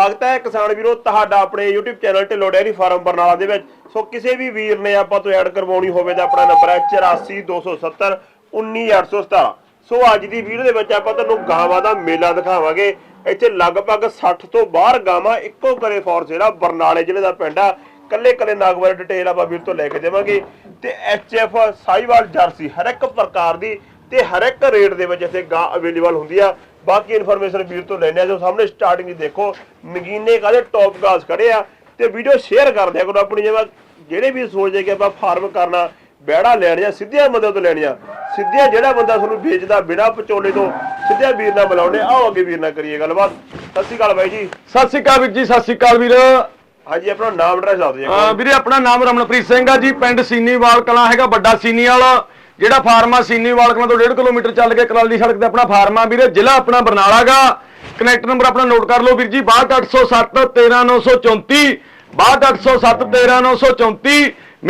ਸਵਾਗਤ ਹੈ ਕਿਸਾਨ ਵੀਰੋ, ਤੁਹਾਡਾ ਆਪਣੇ YouTube channel Dhillon dairy farm Barnala ਦੇ ਵਿੱਚ। ਸੋ ਕਿਸੇ ਵੀ ਵੀਰ ਨੇ ਆਪਾਂ ਤੋਂ ਐਡ ਕਰਵਾਉਣੀ ਹੋਵੇ ਤਾਂ ਆਪਣਾ ਨੰਬਰ ਹੈ 8427 19817 ਸੋ ਅੱਜ ਦੀ ਵੀਡੀਓ ਦੇ ਵਿੱਚ ਆਪਾਂ ਤੁਹਾਨੂੰ ਗਾਵਾਂ ਦਾ ਮੇਲਾ ਦਿਖਾਵਾਂਗੇ। ਇੱਥੇ ਲਗਭਗ 60 ਤੋਂ ਬਾਹਰ ਗਾਵਾਂ ਇੱਕੋ ਕਰੇ ਫੋਰ ਜਿਹੜਾ ਬਰਨਾਲੇ ਜ਼ਿਲ੍ਹੇ ਦਾ ਪਿੰਡ ਆ। ਕੱਲੇ ਕੱਲੇ ਨਾਗਵਾਰ ਡਿਟੇਲ ਆਪਾਂ ਵੀਰ ਤੋਂ ਲੈ ਕੇ ਦੇਵਾਂਗੇ। ਤੇ ਐਚਐਫ ਸਾਈਵਾਲ ਜਰਸੀ ਹਰ ਇੱਕ ਪ੍ਰਕਾਰ ਦੀ ਤੇ ਹਰ ਇੱਕ ਰੇਟ ਦੇ ਵਿੱਚ ਇੱਥੇ ਗਾਂ ਅਵੇਲੇਬਲ ਹੁੰਦੀ ਆ। ਬਾਕੀ ਇਨਫੋਰਮੇਸ਼ਨ ਵੀਰ ਤੋਂ ਲੈਣੇ ਆ। ਜੋ ਸਾਹਮਣੇ ਸਟਾਰਟਿੰਗ ਹੀ ਦੇਖੋ ਨਗੀਨੇ ਕਾਦੇ ਟੌਪ ਗਾਸ ਖੜੇ ਆ ਤੇ ਵੀਡੀਓ ਸ਼ੇਅਰ ਕਰ ਦਿਆ ਕਰੋ ਆਪਣੀ ਜਿਵੇਂ ਜਿਹੜੇ ਵੀ ਸੋਚਦੇ ਕਿ ਆਪਾਂ ਫਾਰਮ ਕਰਨਾ ਬੈੜਾ ਲੈਣੀਆਂ ਸਿੱਧੀਆਂ ਬੰਦੇ ਤੋਂ ਲੈਣੀਆਂ ਸਿੱਧੀਆਂ ਜਿਹੜਾ ਬੰਦਾ ਤੁਹਾਨੂੰ ਵੇਚਦਾ ਬਿਨਾਂ ਪਚੋਲੇ ਤੋਂ ਸਿੱਧਿਆ ਵੀਰ ਨਾਲ ਮਿਲਾਉਣੇ ਆਓ ਅੱਗੇ ਵੀਰ ਨਾਲ ਕਰੀਏ ਗੱਲਬਾਤ। ਸਤਿ ਸ਼੍ਰੀ ਅਕਾਲ ਬਾਈ ਜੀ। ਸਤਿ ਸ਼੍ਰੀ ਅਕਾਲ ਵੀਰ ਜੀ ਸਤਿ ਸ਼੍ਰੀ ਅਕਾਲ ਵੀਰ। ਹਾਂਜੀ ਆਪਣਾ ਨਾਮ ਐਡਰੈਸ ਦੱਸ ਦਿਓ ਵੀਰੇ ਆਪਣਾ ਨਾਮ ਰਮਨਪ੍ਰੀਤ ਸਿੰਘ ਆ ਜੀ ਪਿੰਡ ਸੀਨੀਵਾਲ ਕਲਾਂ ਹੈਗਾ ਵੱਡਾ ਸੀਨੀਵਾਲ। ਜਿਹੜਾ ਫਾਰਮ ਆ ਸੀਨੀਵਾਲ ਕਲਾਂ ਤੋਂ 1.5 ਕਿਲੋਮੀਟਰ ਚੱਲ ਕੇ ਕਰਾਲੀ ਸੜਕ ਤੇ ਆਪਣਾ ਫਾਰਮ ਆ ਵੀਰੇ, ਜ਼ਿਲ੍ਹਾ ਆਪਣਾ ਬਰਨਾਲਾ ਗਾ ਕਨੈਕਟ ਨੰਬਰ ਆਪਣਾ ਨੋਟ ਕਰ ਲਓ ਵੀਰ ਜੀ 62807 13934 62807 13934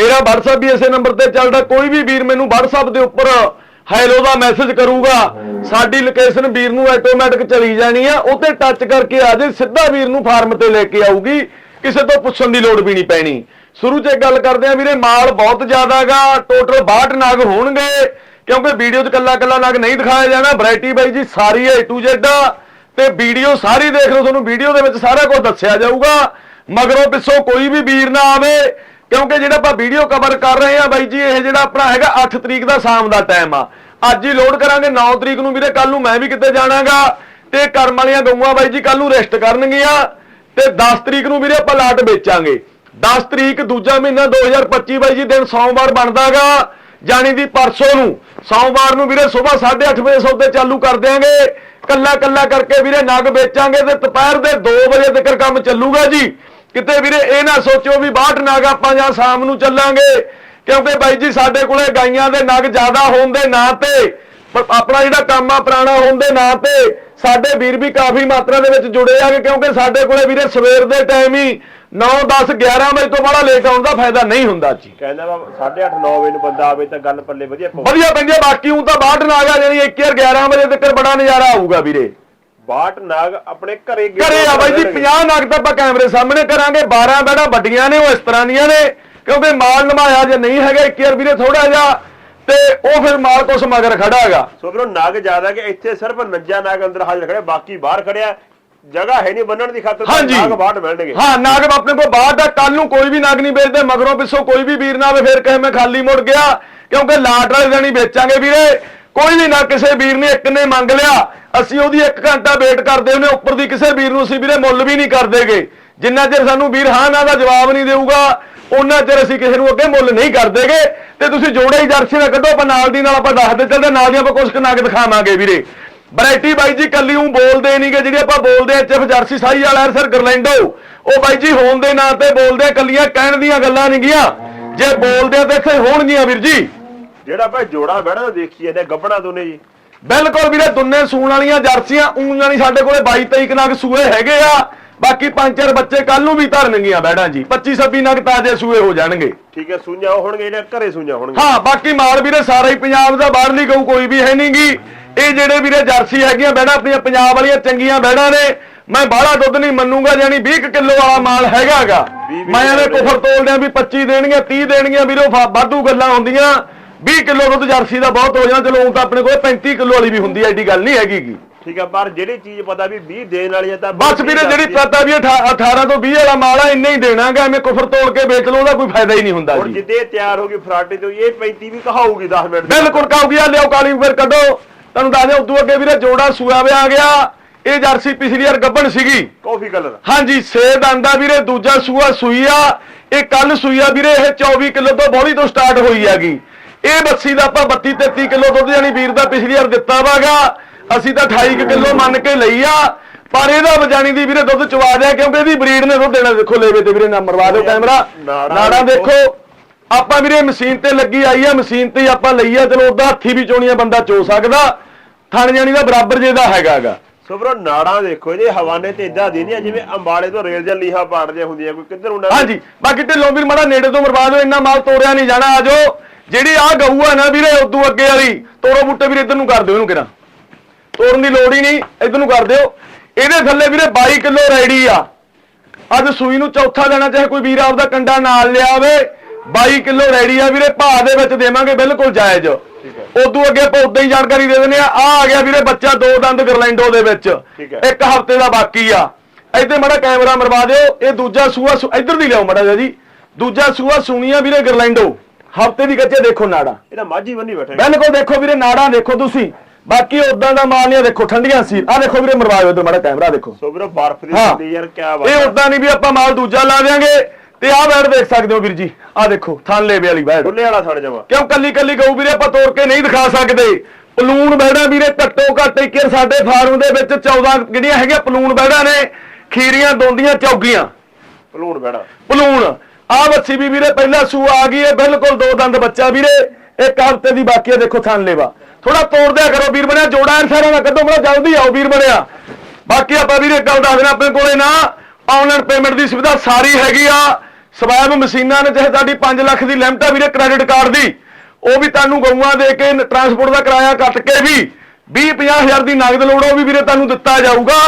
ਮੇਰਾ WhatsApp ਵੀ ਇਸੇ ਨੰਬਰ ਤੇ ਚੱਲਦਾ, ਕੋਈ ਵੀ ਵੀਰ ਮੈਨੂੰ WhatsApp ਦੇ ਉੱਪਰ ਹੈਲੋ ਦਾ ਮੈਸੇਜ ਕਰੂਗਾ। ਸਾਡੀ ਲੋਕੇਸ਼ਨ ਵੀਰ ਨੂੰ ਆਟੋਮੈਟਿਕ ਚਲੀ ਜਾਣੀ ਆ ਉਹ ਤੇ ਟੱਚ ਕਰਕੇ ਆ ਜੇ ਸਿੱਧਾ ਵੀਰ ਨੂੰ ਫਾਰਮ ਤੇ ਲੈ ਕੇ ਆਊਗੀ, ਕਿਸੇ ਤੋਂ ਪੁੱਛਣ ਦੀ ਲੋੜ ਵੀ ਨਹੀਂ ਪੈਣੀ। ਸ਼ੁਰੂ 'ਚ ਗੱਲ ਕਰਦੇ ਆ ਵੀਰੇ, ਮਾਲ ਬਹੁਤ ਜ਼ਿਆਦਾਗਾ ਟੋਟਲ 62 ਨਗ ਹੋਣਗੇ, ਕਿਉਂਕਿ ਵੀਡੀਓ 'ਚ ਕੱਲਾ ਕੱਲਾ ਨਗ ਨਹੀਂ ਦਿਖਾਇਆ ਜਾਣਾ ਵੈਰਾਈਟੀ ਬਾਈ ਜੀ, ਸਾਰੀ ਹੈ A to Z ਤੇ ਵੀਡੀਓ ਸਾਰੀ ਦੇਖ ਲਓ ਤੁਹਾਨੂੰ ਵੀਡੀਓ ਦੇ ਵਿੱਚ ਸਾਰਾ ਕੁਝ ਦੱਸਿਆ ਜਾਊਗਾ, ਮਗਰੋਂ ਪਿੱਛੋਂ ਕੋਈ ਵੀ ਵੀਰ ਨਾ ਆਵੇ, ਕਿਉਂਕਿ ਜਿਹੜਾ ਆਪਾਂ ਵੀਡੀਓ ਕਵਰ ਕਰ ਰਹੇ ਆ ਬਾਈ ਜੀ, ਇਹ ਜਿਹੜਾ ਆਪਣਾ ਹੈਗਾ 8 ਤਰੀਕ ਦਾ ਸ਼ਾਮ ਦਾ ਟਾਈਮ ਆ। ਅੱਜ ਹੀ ਲੋਡ ਕਰਾਂਗੇ 9 ਤਰੀਕ ਨੂੰ ਵੀਰੇ ਕੱਲ ਨੂੰ ਮੈਂ ਵੀ ਕਿਤੇ ਜਾਣਾਗਾ, ਤੇ ਕਰਮ ਵਾਲੀਆਂ ਗਊਆਂ ਬਾਈ ਜੀ ਕੱਲ ਨੂੰ ਰੈਸਟ ਕਰਨਗੀਆਂ, ਤੇ 10 ਤਰੀਕ ਨੂੰ ਵੀਰੇ ਆਪਾਂ ਲਾਟ ਵੇਚਾਂਗੇ। 10 ਤਰੀਕ ਦੂਜਾ ਮਹੀਨਾ 2025 ਬਾਈ ਜੀ ਦਿਨ ਸੋਮਵਾਰ ਬਣਦਾਗਾ, ਜਾਣੀ ਦੀ ਪਰਸੋਂ ਨੂੰ। ਸੋਮਵਾਰ ਨੂੰ ਵੀਰੇ ਸਵੇਰ 8:30 ਵਜੇ ਸੌਦੇ ਚਾਲੂ ਕਰ ਦਿਆਂਗੇ। ਕੱਲਾ ਕੱਲਾ ਕਰਕੇ ਵੀਰੇ ਨਗ ਵੇਚਾਂਗੇ ਤੇ ਦੁਪਹਿਰ ਦੇ 2 ਵਜੇ ਤੱਕ ਕੰਮ ਚੱਲੂਗਾ ਜੀ। ਕਿਤੇ ਵੀਰੇ ਇਹ ਨਾ ਸੋਚੋ ਵੀ 62 ਨਗ ਆਪਾਂ ਜਾਂ ਸ਼ਾਮ ਨੂੰ ਚੱਲਾਂਗੇ। ਕਿਉਂਕਿ ਬਾਈ ਜੀ ਸਾਡੇ ਕੋਲੇ ਗਾਈਆਂ ਦੇ ਨਗ ਜ਼ਿਆਦਾ ਹੋਣ ਦੇ ਨਾਂ ਤੇ ਆਪਣਾ ਜਿਹੜਾ ਕੰਮ ਆ ਪੁਰਾਣਾ ਹੋਣ ਦੇ ਨਾਂ ਤੇ, ਸਾਡੇ ਵੀਰ ਵੀ ਕਾਫੀ ਮਾਤਰਾ ਦੇ ਵਿੱਚ ਜੁੜੇ ਆਗੇ ਕਿਉਂਕਿ ਸਾਡੇ ਕੋਲੇ ਵੀਰੇ ਸਵੇਰ ਦੇ ਟਾਈਮ ਹੀ 9 10 11 ਵਜੇ ਤੋਂ ਬੜਾ ਲੇਟ ਆਉਣ ਦਾ ਫਾਇਦਾ ਨਹੀਂ ਹੁੰਦਾ ਜੀ। ਕਹਿੰਦਾ ਵਾ 8:30 9 ਵਜੇ ਨੂੰ ਬੰਦਾ ਆਵੇ ਤਾਂ ਗੱਲ ਪੱਲੇ ਵਧੀਆ ਪਊ। ਵਧੀਆ ਪੈਂਦੀ ਆ ਬਾਕੀ ਹੁਣ ਤਾਂ 62 ਨਾਗਾ ਜਾਨੀ 1 11 ਵਜੇ ਤੱਕ ਬੜਾ ਨਜ਼ਾਰਾ ਆਊਗਾ ਵੀਰੇ। 62 ਨਾਗ ਆਪਣੇ ਘਰੇ ਘਰੇ ਆ ਬਾਈ ਜੀ 50 ਨਗ ਤਾਂ ਆਪਾਂ ਕੈਮਰੇ ਸਾਹਮਣੇ ਕਰਾਂਗੇ 12 ਬੈੜਾ ਵੱਡੀਆਂ ਨੇ ਉਹ ਇਸ ਤਰ੍ਹਾਂ ਦੀਆਂ ਨੇ ਕਿਉਂਕਿ ਮਾਲ ਨਮਾਇਆ ਜੇ ਨਹੀਂ ਹੈਗਾ 21 ਵੀਰੇ ਥੋੜਾ ਜਿਹਾ ਤੇ ਉਹ ਫਿਰ ਮਾਲ ਕੁਛ ਮਗਰ ਖੜਾ ਹੈਗਾ ਸੋ ਵੀਰੋ ਨਗ ਜ਼ਿਆਦਾ ਕਿ ਇੱਥੇ ਸਿਰਫ ਨੱਜਾ ਨਗ ਅੰਦਰ ਹਾਜ਼ਰ ਖੜਿਆ ਬਾਕੀ ਬਾਹਰ ਖੜਿਆ ਜਗ੍ਹਾ ਹੈ ਨਹੀਂ ਬੰਨਣ ਦੀ ਖਾਤਰ ਹਾਂਜੀ। ਨਗ ਬਾਹਰ ਮਿਲਣਗੇ ਹਾਂ ਨਾਗ ਆਪਣੇ ਕੋਲ ਬਾਹਰ ਦਾ ਕੱਲ ਨੂੰ ਕੋਈ ਵੀ ਨਾਗ ਨਹੀਂ ਵੇਚਦੇ ਮਗਰੋਂ ਪਿੱਛੋਂ ਕੋਈ ਵੀ ਵੀਰ ਨਾ ਆਵੇ ਫਿਰ ਕਹੇ ਮੈਂ ਖਾਲੀ ਮੁੜ ਗਿਆ ਕਿਉਂਕਿ ਲਾਟ ਵਾਲੇ ਦਿਨ ਹੀ ਵੇਚਾਂਗੇ ਵੀਰੇ। ਕੋਈ ਵੀ ਨਾ ਕਿਸੇ ਵੀਰ ਨੇ ਇੱਕ ਨੇ ਮੰਗ ਲਿਆ ਅਸੀਂ ਉਹਦੀ 1 ਘੰਟਾ ਵੇਟ ਕਰਦੇ ਉਹਨੇ ਉੱਪਰ ਦੀ ਕਿਸੇ ਵੀਰ ਨੂੰ ਅਸੀਂ ਵੀਰੇ ਮੁੱਲ ਵੀ ਨਹੀਂ ਕਰਦੇਗੇ। ਜਿੰਨਾ ਚਿਰ ਸਾਨੂੰ ਵੀਰ ਹਾਂ ਨਾ ਦਾ ਜਵਾਬ ਨਹੀਂ ਦੇਊਗਾ ਉਹਨਾਂ ਚਿਰ ਅਸੀਂ ਕਿਸੇ ਨੂੰ ਅੱਗੇ ਮੁੱਲ ਨਹੀਂ ਕਰਦੇਗੇ। ਤੇ ਤੁਸੀਂ ਜੋੜੇ ਹੀ ਜਰਸੀ ਨਾ ਕੱਢੋ ਆਪਾਂ ਨਾਲ ਦੀ ਨਾਲ ਆਪਾਂ ਦੱਸਦੇ ਚੱਲਦੇ ਨਾਲ ਦੀ ਆਪਾਂ ਕੁਝ ਕੁ ਨਗ ਦਿਖਾਵਾਂਗੇ ਵੀਰੇ। ਵੈਰਾਈਟੀ ਬਾਈ ਜੀ ਕੱਲੀ ਉਹ ਬੋਲਦੇ ਨਹੀਂਗੇ ਜਿਹੜੀ ਆਪਾਂ ਬੋਲਦੇ ਆ ਚਿਫ ਜਰਸੀ ਸਾਈ ਵਾਲਾ ਸਰ ਗਰਲੈਂਡੋ। ਉਹ ਬਾਈ ਜੀ ਹੋਣ ਦੇ ਨਾਂ ਤੇ ਬੋਲਦੇ ਆ, ਕੱਲੀਆਂ ਕਹਿਣ ਦੀਆਂ ਗੱਲਾਂ ਨਹੀਂ ਗੀਆਂ। ਜੇ ਬੋਲਦੇ ਆ ਤਾਂ ਇੱਥੇ ਹੋਣਗੀਆਂ ਵੀਰ ਜੀ। ਜਿਹੜਾ ਭਾਈ ਜੋੜਾ ਬਹਿਣਾ ਤਾਂ ਦੇਖੀ ਜਾਂਦੇ ਗੱਬਣਾ ਦੋਨੇ ਜੀ। ਬਿਲਕੁਲ ਵੀਰੇ ਦੁੰਨੇ ਸੂਣ ਵਾਲੀਆਂ ਜਰਸੀਆਂ ਊਂ ਜਾਨੀ ਸਾਡੇ ਕੋਲੇ 22 23 ਨਗ ਸੂਏ ਹੈਗੇ ਆ। ਬਾਕੀ ਪੰਜ ਚਾਰ ਬੱਚੇ ਕੱਲ ਨੂੰ ਵੀ ਧਰਨਗੀਆਂ ਬੈੜਾਂ ਜੀ। 25 26 ਨਗ ਤਾਜ਼ੇ ਸੂਏ ਹੋ ਜਾਣਗੇ। ਠੀਕ ਹੈ ਸੁਣਿਆ ਹੋਣਗੇ ਜਿਹੜੇ ਘਰੇ ਸੁਣਿਆ ਹੋਣਗੇ ਹਾਂ ਬਾਕੀ ਮਾਲ ਵੀਰੇ ਸਾਰਾ ਹੀ ਪੰਜਾਬ ਦਾ ਬਾਹਰਲੀ ਗਊ ਕੋਈ ਵੀ ਹੈ ਨਹੀਂਗੀ ਇਹ ਜਿਹੜੇ ਵੀਰੇ ਜਰਸੀ ਹੈਗੀਆਂ ਬੈੜਾਂ ਆਪਣੀਆਂ ਪੰਜਾਬ ਵਾਲੀਆਂ ਚੰਗੀਆਂ ਬੈੜਾਂ ਨੇ ਮੈਂ ਬਾਹਲਾ ਦੁੱਧ ਨਹੀਂ ਮੰਨੂਗਾ ਜਾਨੀ 20 ਕਿਲੋ ਵਾਲਾ ਮਾਲ ਹੈਗਾਗਾ ਮੈਂ ਐਵੇਂ ਕਿੱਲੋ ਕੁਫਰ ਤੋਲਦਿਆਂ ਵੀ 25 ਦੇਣਗੀਆਂ 30 ਦੇਣਗੀਆਂ ਵੀਰੋ ਵਾਧੂ ਗੱਲਾਂ ਹੁੰਦੀਆਂ। 20 ਕਿਲੋ ਦੁੱਧ ਜਰਸੀ ਦਾ ਬਹੁਤ ਹੋ ਜਾਣਾ ਚਲੋ ਹੁਣ ਤਾਂ ਆਪਣੇ ਕੋਲ 35 ਕਿਲੋ ਵਾਲੀ ਵੀ ਹੁੰਦੀ ਐ ਐਡੀ ਗੱਲ ਨਹੀਂ ਹੈਗੀਗੀ ਠੀਕ ਹੈ ਪਰ ਜਿਹੜੀ ਚੀਜ਼ ਪਤਾ ਵੀ 20 ਦੇਣ ਵਾਲੀ ਹੈ ਤਾਂ ਬਸ ਵੀਰੇ ਜਿਹੜੀ ਪਤਾ ਵੀ 18 ਤੋਂ 20 ਵਾਲਾ ਮਾਲ ਆ ਇੰਨਾ ਹੀ ਦੇਣਾਗਾ ਐਵੇਂ ਕੁਫਰ ਤੋਲ ਕੇ ਵੇਚ ਲਓ ਉਹਦਾ ਕੋਈ ਫਾਇਦਾ ਹੀ ਨਹੀਂ ਹੁੰਦਾ ਹੁਣ ਜੀ। ਜਿੱਦੇ ਤਿਆਰ ਹੋ ਗਈ ਫਰਾਟੇ ਤੋਂ ਇਹ 35 ਵੀ ਕਹਾਊਗੀ 10 ਮਿੰਟ। ਬਿਲਕੁਲ ਕਾਉਗੀ ਆ ਲਿਓ ਕਾਲੀ ਫਿਰ ਕੱਢੋ। ਤੁਹਾਨੂੰ ਦੱਸ ਦਿਆਂ ਉਦੋਂ ਅੱਗੇ ਵੀਰੇ ਜੋੜਾ ਸੂਆ ਵਿਆ ਆ ਗਿਆ। ਇਹ ਜਰਸੀ ਪਿਛਲੀ ਵਾਰ ਗੱਬਣ ਸੀਗੀ। ਕਾਫੀ ਕਲਰ ਹਾਂਜੀ ਸੇਦ ਆਂਦਾ ਵੀਰੇ ਦੂਜਾ ਸੂਆ ਸੂਈ ਆ। ਇਹ ਕੱਲ ਸੂਈ ਆ ਵੀਰੇ ਇਹ 24 ਕਿਲੋ ਤੋਂ ਬੋਲੀ ਤੋਂ ਸਟਾਰਟ ਹੋਈ ਹੈਗੀ। ਇਹ ਬੱਸੀ ਦਾ ਆਪਾਂ 32 33 ਕਿਲੋ ਦੁੱਧ ਜਾਨੀ ਵੀਰ ਦਾ ਪਿਛਲੀ ਵਾਰ ਦਿੱਤਾ ਵਾਗਾ। ਅਸੀਂ ਤਾਂ 28 ਕਿਲੋ ਮੰਨ ਕੇ ਲਈ ਆ। ਪਰ ਇਹਦਾ ਵਜਾਣੀ ਦੀ ਵੀਰੇ ਦੁੱਧ ਚਵਾ ਦਿਆ ਕਿਉਂਕਿ ਇਹਦੀ ਬਰੀਡ ਨੇ ਦੁੱਧ ਦੇਣਾ। ਦੇਖੋ ਲੇਵੇ ਤੇ ਵੀਰੇ ਨਾ ਮਰਵਾ ਦਿਓ ਕੈਮਰਾ। ਨਾੜਾਂ ਦੇਖੋ। ਆਪਾਂ ਵੀਰੇ ਮਸ਼ੀਨ ਤੇ ਲੱਗੀ ਆਈ ਆ ਮਸ਼ੀਨ ਤੇ ਆਪਾਂ ਲਈ ਆ ਚਲੋ ਉਹਦਾ ਹੱਥੀ ਵੀ ਚੋਣੀਆਂ ਬੰਦਾ ਚੋ ਸਕਦਾ। ਥਣ ਜਾਣੀ ਦਾ ਬਰਾਬਰ ਜੇ ਦਾ ਹੈਗਾਗਾ ਸੋ ਵੀਰੋ ਨਾੜਾਂ ਦੇਖੋ ਇਹਦੇ ਹਵਾਨੇ ਤੇ ਇਦਾਂ ਦੀ ਨਹੀਂ ਜਿਵੇਂ ਅੰਬਾਲੇ ਤੋਂ ਰੇਲ ਜਾਂ ਲੀਹਾ ਪਾੜਦੀਆਂ ਹੁੰਦੀਆਂ ਕੋਈ ਕਿੱਧਰ ਹੁੰਦਾ? ਹਾਂਜੀ ਬਾਕੀ ਢਿੱਲੋਂ ਵੀਰ ਮਾੜਾ ਨੇੜੇ ਤੋਂ ਮਰਵਾ ਦਿਓ ਇੰਨਾ ਮਾਲ ਤੋੜਿਆ ਨਹੀਂ ਜਾਣਾ ਆਜੋ ਜਿਹੜੀ ਆ ਗਊ ਆ ਨਾ ਵੀਰੇ ਉਦੋਂ ਅੱਗੇ ਵਾਲੀ ਤੋੜੋ ਬੁੱਟੇ ਵੀਰੇ ਇੱਧਰ ਨੂੰ ਕਰ ਦਿਓ ਇਹਨੂੰ ਕਿਰਾ ਤੋੜਨ ਦੀ ਲੋੜ ਹੀ ਨਹੀਂ ਇੱਧਰ ਨੂੰ ਕਰ ਦਿਓ। ਇਹਦੇ ਥੱਲੇ ਵੀਰੇ 22 ਕਿਲੋ ਰੈਡੀ ਆ। ਅੱਜ ਸੂਈ ਨੂੰ ਚੌਥਾ ਦੇਣਾ ਚਾਹੇ ਕੋਈ ਵੀਰ ਆਪਦਾ ਕੰਡਾ ਨਾਲ ਲਿਆਵੇ। 22 ਕਿਲੋ ਰੈਡੀ ਆ ਵੀਰੇ ਭਾਅ ਦੇ ਵਿੱਚ ਦੇਵਾਂਗੇ ਬਿਲਕੁਲ ਜਾਇਜ਼। ਉਦੋਂ ਅੱਗੇ ਆਪਾਂ ਉਦਾਂ ਹੀ ਜਾਣਕਾਰੀ ਦੇ ਦਿੰਦੇ ਆ ਆ ਆ ਗਿਆ ਵੀਰੇ ਬੱਚਾ ਦੋ ਦੰਦ ਗਰਲੈਂਡੋ ਦੇ ਵਿੱਚ। ਇੱਕ ਹਫ਼ਤੇ ਦਾ ਬਾਕੀ ਆ। ਇੱਥੇ ਮੜਾ ਕੈਮਰਾ ਮਰਵਾ ਦਿਓ। ਇਹ ਦੂਜਾ ਸੂਆ ਇੱਧਰ ਦੀ ਲਿਆਓ ਮੜਾ ਜੀ। ਦੂਜਾ ਸੂਆ ਸੁਣੀਆ ਵੀਰੇ ਗਰਲੈਂਡੋ। ਹਫ਼ਤੇ ਦੀ ਕੱਚੇ ਦੇਖੋ ਨਾੜਾ। ਇਹਦਾ ਮਾਝੀ ਬੰਨੀ ਬੈਠੇ ਬਿਲਕੁਲ ਦੇਖੋ ਵੀਰੇ ਨਾੜਾਂ ਦੇਖੋ ਤੁਸੀਂ। ਬਾਕੀ ਉਦਾਂ ਦਾ ਮਾਲ ਨਹੀਂ ਦੇਖੋ ਠੰਡੀਆਂ ਸੀ ਆ ਦੇਖੋ ਵੀਰੇ ਮਰਵਾਇਓ ਇਧਰ ਮਾੜਾ ਕੈਮਰਾ ਦੇਖੋ। ਸੋ ਵੀਰੋ ਬਰਫ਼ ਦੀ ਯਾਰ ਕੀ ਬਾਤ ਇਹ ਉਦਾਂ ਨਹੀਂ ਵੀ ਆਪਾਂ ਮਾਲ ਦੂਜਾ ਲਾ ਦਿਆਂਗੇ। ਤੇ ਆਹ ਬੈੜ ਦੇਖ ਸਕਦੇ ਹੋ ਵੀਰ ਜੀ ਆਹ ਦੇਖੋ ਥਾਨ ਲੇਵੇ ਵਾਲੀ ਬੈੜ ਖੁੱਲੇ ਵਾਲਾ ਥਣ ਜਮਾ ਕਿਉਂ ਕੱਲੀ ਕੱਲੀ ਗਊ ਵੀਰੇ ਆਪਾਂ ਤੋੜ ਕੇ ਨਹੀਂ ਦਿਖਾ ਸਕਦੇ। ਪਲੂਣ ਬੈੜਾਂ ਵੀਰੇ ਘੱਟੋ ਘੱਟ ਇੱਕ ਸਾਡੇ ਫਾਰਮ ਦੇ ਵਿੱਚ 14 ਜਿਹੜੀਆਂ ਹੈਗੀਆਂ ਪਲੂਣ ਬੈੜਾਂ ਨੇ ਖੀਰੀਆਂ ਦੋਂਦੀਆਂ ਚੌਗੀਆਂ। ਭਲੂਣ ਬੈੜਾ ਪਲੂਣ ਆ ਬੱਚੀ ਵੀ ਵੀਰੇ ਪਹਿਲਾ ਸੂ ਆ ਗਈ ਹੈ ਬਿਲਕੁਲ ਦੋ ਦੰਦ ਬੱਚਾ ਵੀਰੇ। ਇੱਕ ਹਫ਼ਤੇ ਦੀ ਬਾਕੀ ਹੈ ਦੇਖੋ ਥਣ ਲੇਵਾ। ਥੋੜਾ ਤੋੜ ਦਿਆ ਕਰੋ ਵੀਰ ਬਣਿਆ ਜੋੜਾ ਸਾਰਿਆਂ ਦਾ ਕੱਢੋ ਬੜਾ ਜਲਦੀ ਆਓ ਵੀਰ ਬਣਿਆ। ਬਾਕੀ ਆਪਾਂ ਵੀਰੇ ਗੱਲ ਦੱਸ ਦੇਣਾ ਆਪਣੇ ਕੋਲੇ ਨਾ ਆਨਲਾਈਨ ਪੇਮੈਂਟ ਦੀ ਸੁਵਿਧਾ ਸਾਰੀ ਹੈਗੀ ਆ। ਸਵੈਬ ਮਸ਼ੀਨਾਂ ਨੇ ਚਾਹੇ ਤੁਹਾਡੀ 5 ਲੱਖ ਦੀ ਲਿਮਟ ਆ ਵੀਰੇ ਕ੍ਰੈਡਿਟ ਕਾਰਡ ਦੀ। ਉਹ ਵੀ ਤੁਹਾਨੂੰ ਗਊਆਂ ਦੇ ਕੇ ਟਰਾਂਸਪੋਰਟ ਦਾ ਕਿਰਾਇਆ ਕੱਟ ਕੇ ਵੀ 20 ਹਜ਼ਾਰ ਦੀ ਨਗਦ ਲੋੜ ਉਹ ਵੀ ਵੀਰੇ ਤੁਹਾਨੂੰ ਦਿੱਤਾ ਜਾਊਗਾ।